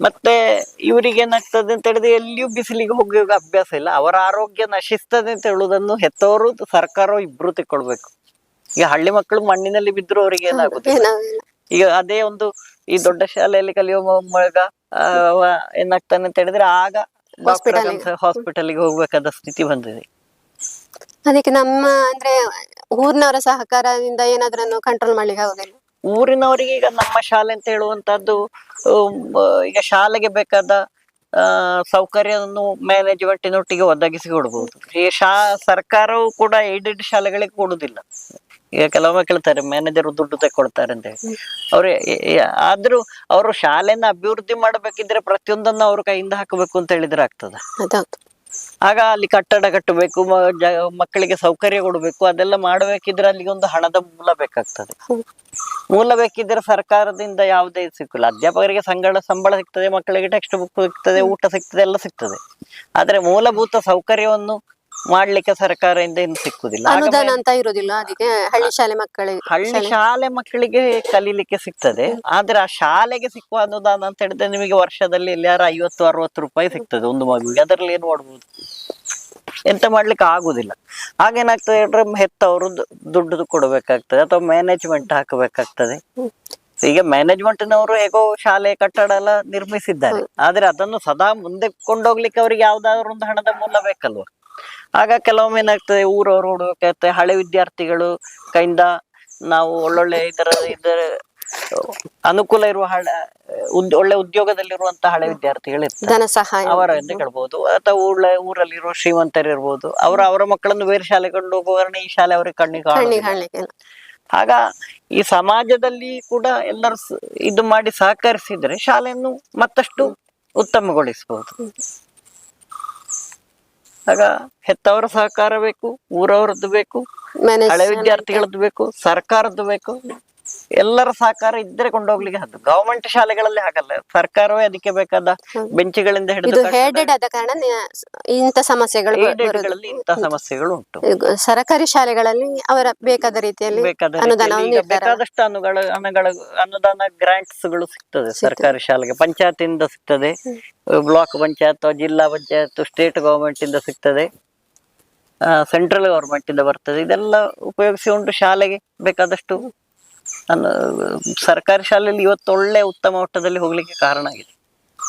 [SPEAKER 1] ಮತ್ತೆ ಇವರಿಗೆ ಏನಾಗ್ತದೆ ಅಂತ ಹೇಳಿದ್ರೆ ಎಲ್ಲಿಯೂ ಬಿಸಿಲಿಗೆ ಹೋಗುವಾಗ ಅಭ್ಯಾಸ ಇಲ್ಲ. ಅವರ ಆರೋಗ್ಯ ನಶಿಸ್ತದೆ ಅಂತ ಹೇಳುವುದನ್ನು ಹೆತ್ತವರು ಸರ್ಕಾರ ಇಬ್ರು ತಿಳ್ಕೊಳ್ಬೇಕು. ಈಗ ಹಳ್ಳಿ ಮಕ್ಕಳು ಮಣ್ಣಿನಲ್ಲಿ ಬಿದ್ದರೂ ಅವರಿಗೆ
[SPEAKER 2] ಏನಾಗುತ್ತೆ.
[SPEAKER 1] ಈಗ ಅದೇ ಒಂದು ಈ ದೊಡ್ಡ ಶಾಲೆಯಲ್ಲಿ ಕಲಿಯುವ ಮ- ಮಗ ಆ, ಅವ ಏನಾಗ್ತಾನೆ ಅಂತ ಹೇಳಿದ್ರೆ ಆಗ
[SPEAKER 2] ಗೆ.
[SPEAKER 1] ಹಾಸ್ಪಿಟಲ್ಗೆ ಹೋಗ್ಬೇಕಾದ ಸ್ಥಿತಿ ಬಂದಿದೆ
[SPEAKER 2] ಅದಕ್ಕೆ ನಮ್ಮ ಅಂದ್ರೆ ಊರಿನವರ ಸಹಕಾರದಿಂದ ಏನಾದ್ರೂ ಕಂಟ್ರೋಲ್ ಮಾಡ್ಲಿಕ್ಕೆ ಆಗುದಿಲ್ಲ
[SPEAKER 1] ಊರಿನವರಿಗೆ ಈಗ ನಮ್ಮ ಶಾಲೆ ಅಂತ ಹೇಳುವಂತದ್ದು ಈಗ ಶಾಲೆಗೆ ಬೇಕಾದ ಸೌಕರ್ಯವನ್ನು ಮ್ಯಾನೇಜ್ಮೆಂಟಿನೊಟ್ಟಿಗೆ ಒದಗಿಸಿ ಕೊಡ್ಬೋದು. ಈ ಶಾ, ಸರ್ಕಾರವು ಕೂಡ ಏಡೆಡ್ ಶಾಲೆಗಳಿಗೆ ಕೊಡುದಿಲ್ಲ. ಈಗ ಕೆಲವೊಮ್ಮೆ ಕೇಳ್ತಾರೆ ಮ್ಯಾನೇಜರ್ ದುಡ್ಡು ತಗೊಳ್ತಾರೆ ಅಂತ ಹೇಳಿ. ಅವ್ರು ಆದ್ರೂ ಅವರು ಶಾಲೆನ ಅಭಿವೃದ್ಧಿ ಮಾಡಬೇಕಿದ್ರೆ ಪ್ರತಿಯೊಂದನ್ನು ಅವ್ರ ಕೈಯಿಂದ ಹಾಕಬೇಕು ಅಂತ ಹೇಳಿದ್ರೆ ಆಗ್ತದ. ಆಗ ಅಲ್ಲಿ ಕಟ್ಟಡ ಕಟ್ಟಬೇಕು ಮಕ್ಕಳಿಗೆ ಸೌಕರ್ಯ ಕೊಡಬೇಕು ಅದೆಲ್ಲ ಮಾಡಬೇಕಿದ್ರೆ ಅಲ್ಲಿಗೆ ಒಂದು ಹಣದ ಮೂಲ ಬೇಕಾಗ್ತದೆ. ಮೂಲ ಬೇಕಿದ್ರೆ ಸರ್ಕಾರದಿಂದ ಯಾವುದೇ ಸಿಕ್ಕಿಲ್ಲ. ಅಧ್ಯಾಪಕರಿಗೆ ಸಂಗಳ ಸಂಬಳ ಸಿಗ್ತದೆ ಮಕ್ಕಳಿಗೆ ಟೆಕ್ಸ್ಟ್ ಬುಕ್ ಸಿಗ್ತದೆ ಊಟ ಸಿಗ್ತದೆ ಎಲ್ಲ ಸಿಗ್ತದೆ. ಆದ್ರೆ ಮೂಲಭೂತ ಸೌಕರ್ಯವನ್ನು ಮಾಡ್ಲಿಕ್ಕೆ ಸರ್ಕಾರದಿಂದ ಏನು ಸಿಕ್ಕುದಿಲ್ಲ.
[SPEAKER 2] ಅನುದಾನ ಅಂತ ಇರುದಿಲ್ಲ ಅದಕ್ಕೆ ಹಳ್ಳಿ ಶಾಲೆ ಮಕ್ಕಳಿಗೆ
[SPEAKER 1] ಹಳ್ಳಿ ಶಾಲೆ ಮಕ್ಕಳಿಗೆ ಕಲೀಲಿಕ್ಕೆ ಸಿಗ್ತದೆ. ಆದ್ರೆ ಆ ಶಾಲೆಗೆ ಸಿಕ್ಕುವ ಅನುದಾನ ಅಂತ ಹೇಳಿದ್ರೆ ನಿಮಗೆ ವರ್ಷದಲ್ಲಿ ಎಲ್ಲಾರು ಐವತ್ತು ಅರವತ್ತು ರೂಪಾಯಿ ಸಿಗ್ತದೆ ಒಂದು ಮಗುವಿಗೆ. ಅದರಲ್ಲಿ ಏನ್ ಮಾಡ್ಬೋದು? ಎಂತ ಮಾಡ್ಲಿಕ್ಕೆ ಆಗುದಿಲ್ಲ. ಆಗೇನಾಗ್ತದೆ ಹೇಳಿದ್ರೆ ಹೆತ್ತವರು ದುಡ್ಡು ಕೊಡಬೇಕಾಗ್ತದೆ ಅಥವಾ ಮ್ಯಾನೇಜ್ಮೆಂಟ್ ಹಾಕಬೇಕಾಗ್ತದೆ. ಈಗ ಮ್ಯಾನೇಜ್ಮೆಂಟ್ನವರು ಹೇಗೋ ಶಾಲೆ ಕಟ್ಟಡ ಎಲ್ಲ ನಿರ್ಮಿಸಿದ್ದಾರೆ. ಆದ್ರೆ ಅದನ್ನು ಸದಾ ಮುಂದೆ ಕೊಂಡೋಗ್ಲಿಕ್ಕೆ ಅವರಿಗೆ ಯಾವ್ದಾದ್ರು ಒಂದು ಹಣದ ಮೂಲ ಬೇಕಲ್ವಾ? ಆಗ ಕೆಲವೊಮ್ಮೆ ಏನಾಗ್ತದೆ ಊರವ್ರು ಹುಡುಕಾಗ್ತದೆ ಹಳೆ ವಿದ್ಯಾರ್ಥಿಗಳು ಕೈಯಿಂದ ನಾವು ಒಳ್ಳೊಳ್ಳೆ ಇದರ ಇದರ ಅನುಕೂಲ ಇರುವ ಹಳೆ ಉದ್- ಒಳ್ಳೆ ಉದ್ಯೋಗದಲ್ಲಿರುವಂತ ಹಳೆ ವಿದ್ಯಾರ್ಥಿಗಳು ಇರ್ತಾರೆ ಅವರ ಎಂದು ಕೇಳ್ಬೋದು. ಅಥವಾ ಒಳ್ಳೆ ಊರಲ್ಲಿರುವ ಶ್ರೀಮಂತರು ಇರ್ಬೋದು ಅವರ ಅವರ ಮಕ್ಕಳನ್ನು ಬೇರೆ ಶಾಲೆ ಕಂಡು ಹೋಗುವ ಈ ಶಾಲೆ ಅವರಿಗೆ ಕಣ್ಣಿಗೆ. ಆಗ ಈ ಸಮಾಜದಲ್ಲಿ ಕೂಡ ಎಲ್ಲರೂ ಇದು ಮಾಡಿ ಸಹಕರಿಸಿದ್ರೆ ಶಾಲೆಯನ್ನು ಮತ್ತಷ್ಟು ಉತ್ತಮಗೊಳಿಸಬಹುದು ಆಗ ಹೆತ್ತವರ ಸಹಕಾರ ಬೇಕು ಊರವರದ್ದು ಬೇಕು ಹಳೆ ವಿದ್ಯಾರ್ಥಿಗಳದ್ದು ಬೇಕು ಸರ್ಕಾರದ್ದು ಬೇಕು. ಎಲ್ಲರ ಸಹಕಾರ ಇದ್ರೆ ಕೊಂಡೋಗ್ಲಿಕ್ಕೆ ಹತ್ತು ಗವರ್ಮೆಂಟ್ ಶಾಲೆಗಳಲ್ಲಿ ಹಾಗಲ್ಲ. ಸರ್ಕಾರವೇ ಅದಕ್ಕೆ ಬೇಕಾದ ಬೆಂಚುಗಳಿಂದ
[SPEAKER 2] ಇದು
[SPEAKER 1] ಹಿಡಿದು
[SPEAKER 2] ಹೇಡೆಡ್ ಆದ ಕಾರಣ ಇಂಥ ಸಮಸ್ಯೆಗಳು
[SPEAKER 1] ಇಂತಹ ಸಮಸ್ಯೆಗಳು ಉಂಟು.
[SPEAKER 2] ಸರ್ಕಾರಿ ಶಾಲೆಗಳಲ್ಲಿ ಅವರ ಬೇಕಾದ ರೀತಿಯಲ್ಲಿ
[SPEAKER 1] ಬೇಕಾದಷ್ಟು ಅನುಗಳ ಅನುದಾನ ಗ್ರಾಂಟ್ಸ್ಗಳು ಸಿಗ್ತದೆ ಸರ್ಕಾರಿ ಶಾಲೆಗೆ. ಪಂಚಾಯತಿಂದ ಸಿಗ್ತದೆ. ಬ್ಲಾಕ್ ಪಂಚಾಯತ್ ಜಿಲ್ಲಾ ಪಂಚಾಯತ್ ಸ್ಟೇಟ್ ಗವರ್ಮೆಂಟ್ ಇಂದ ಸಿಗ್ತದೆ. ಸೆಂಟ್ರಲ್ ಗವರ್ಮೆಂಟ್ ಇಂದ ಬರ್ತದೆ. ಇದೆಲ್ಲ ಉಪಯೋಗಿಸಿಕೊಂಡು ಶಾಲೆಗೆ ಬೇಕಾದಷ್ಟು ಅನ್ನು ಸರ್ಕಾರಿ ಶಾಲೆಯಲ್ಲಿ ಇವತ್ತು ಒಳ್ಳೆ ಉತ್ತಮ ಮಟ್ಟದಲ್ಲಿ ಹೋಗ್ಲಿಕ್ಕೆ ಕಾರಣ ಆಗಿದೆ.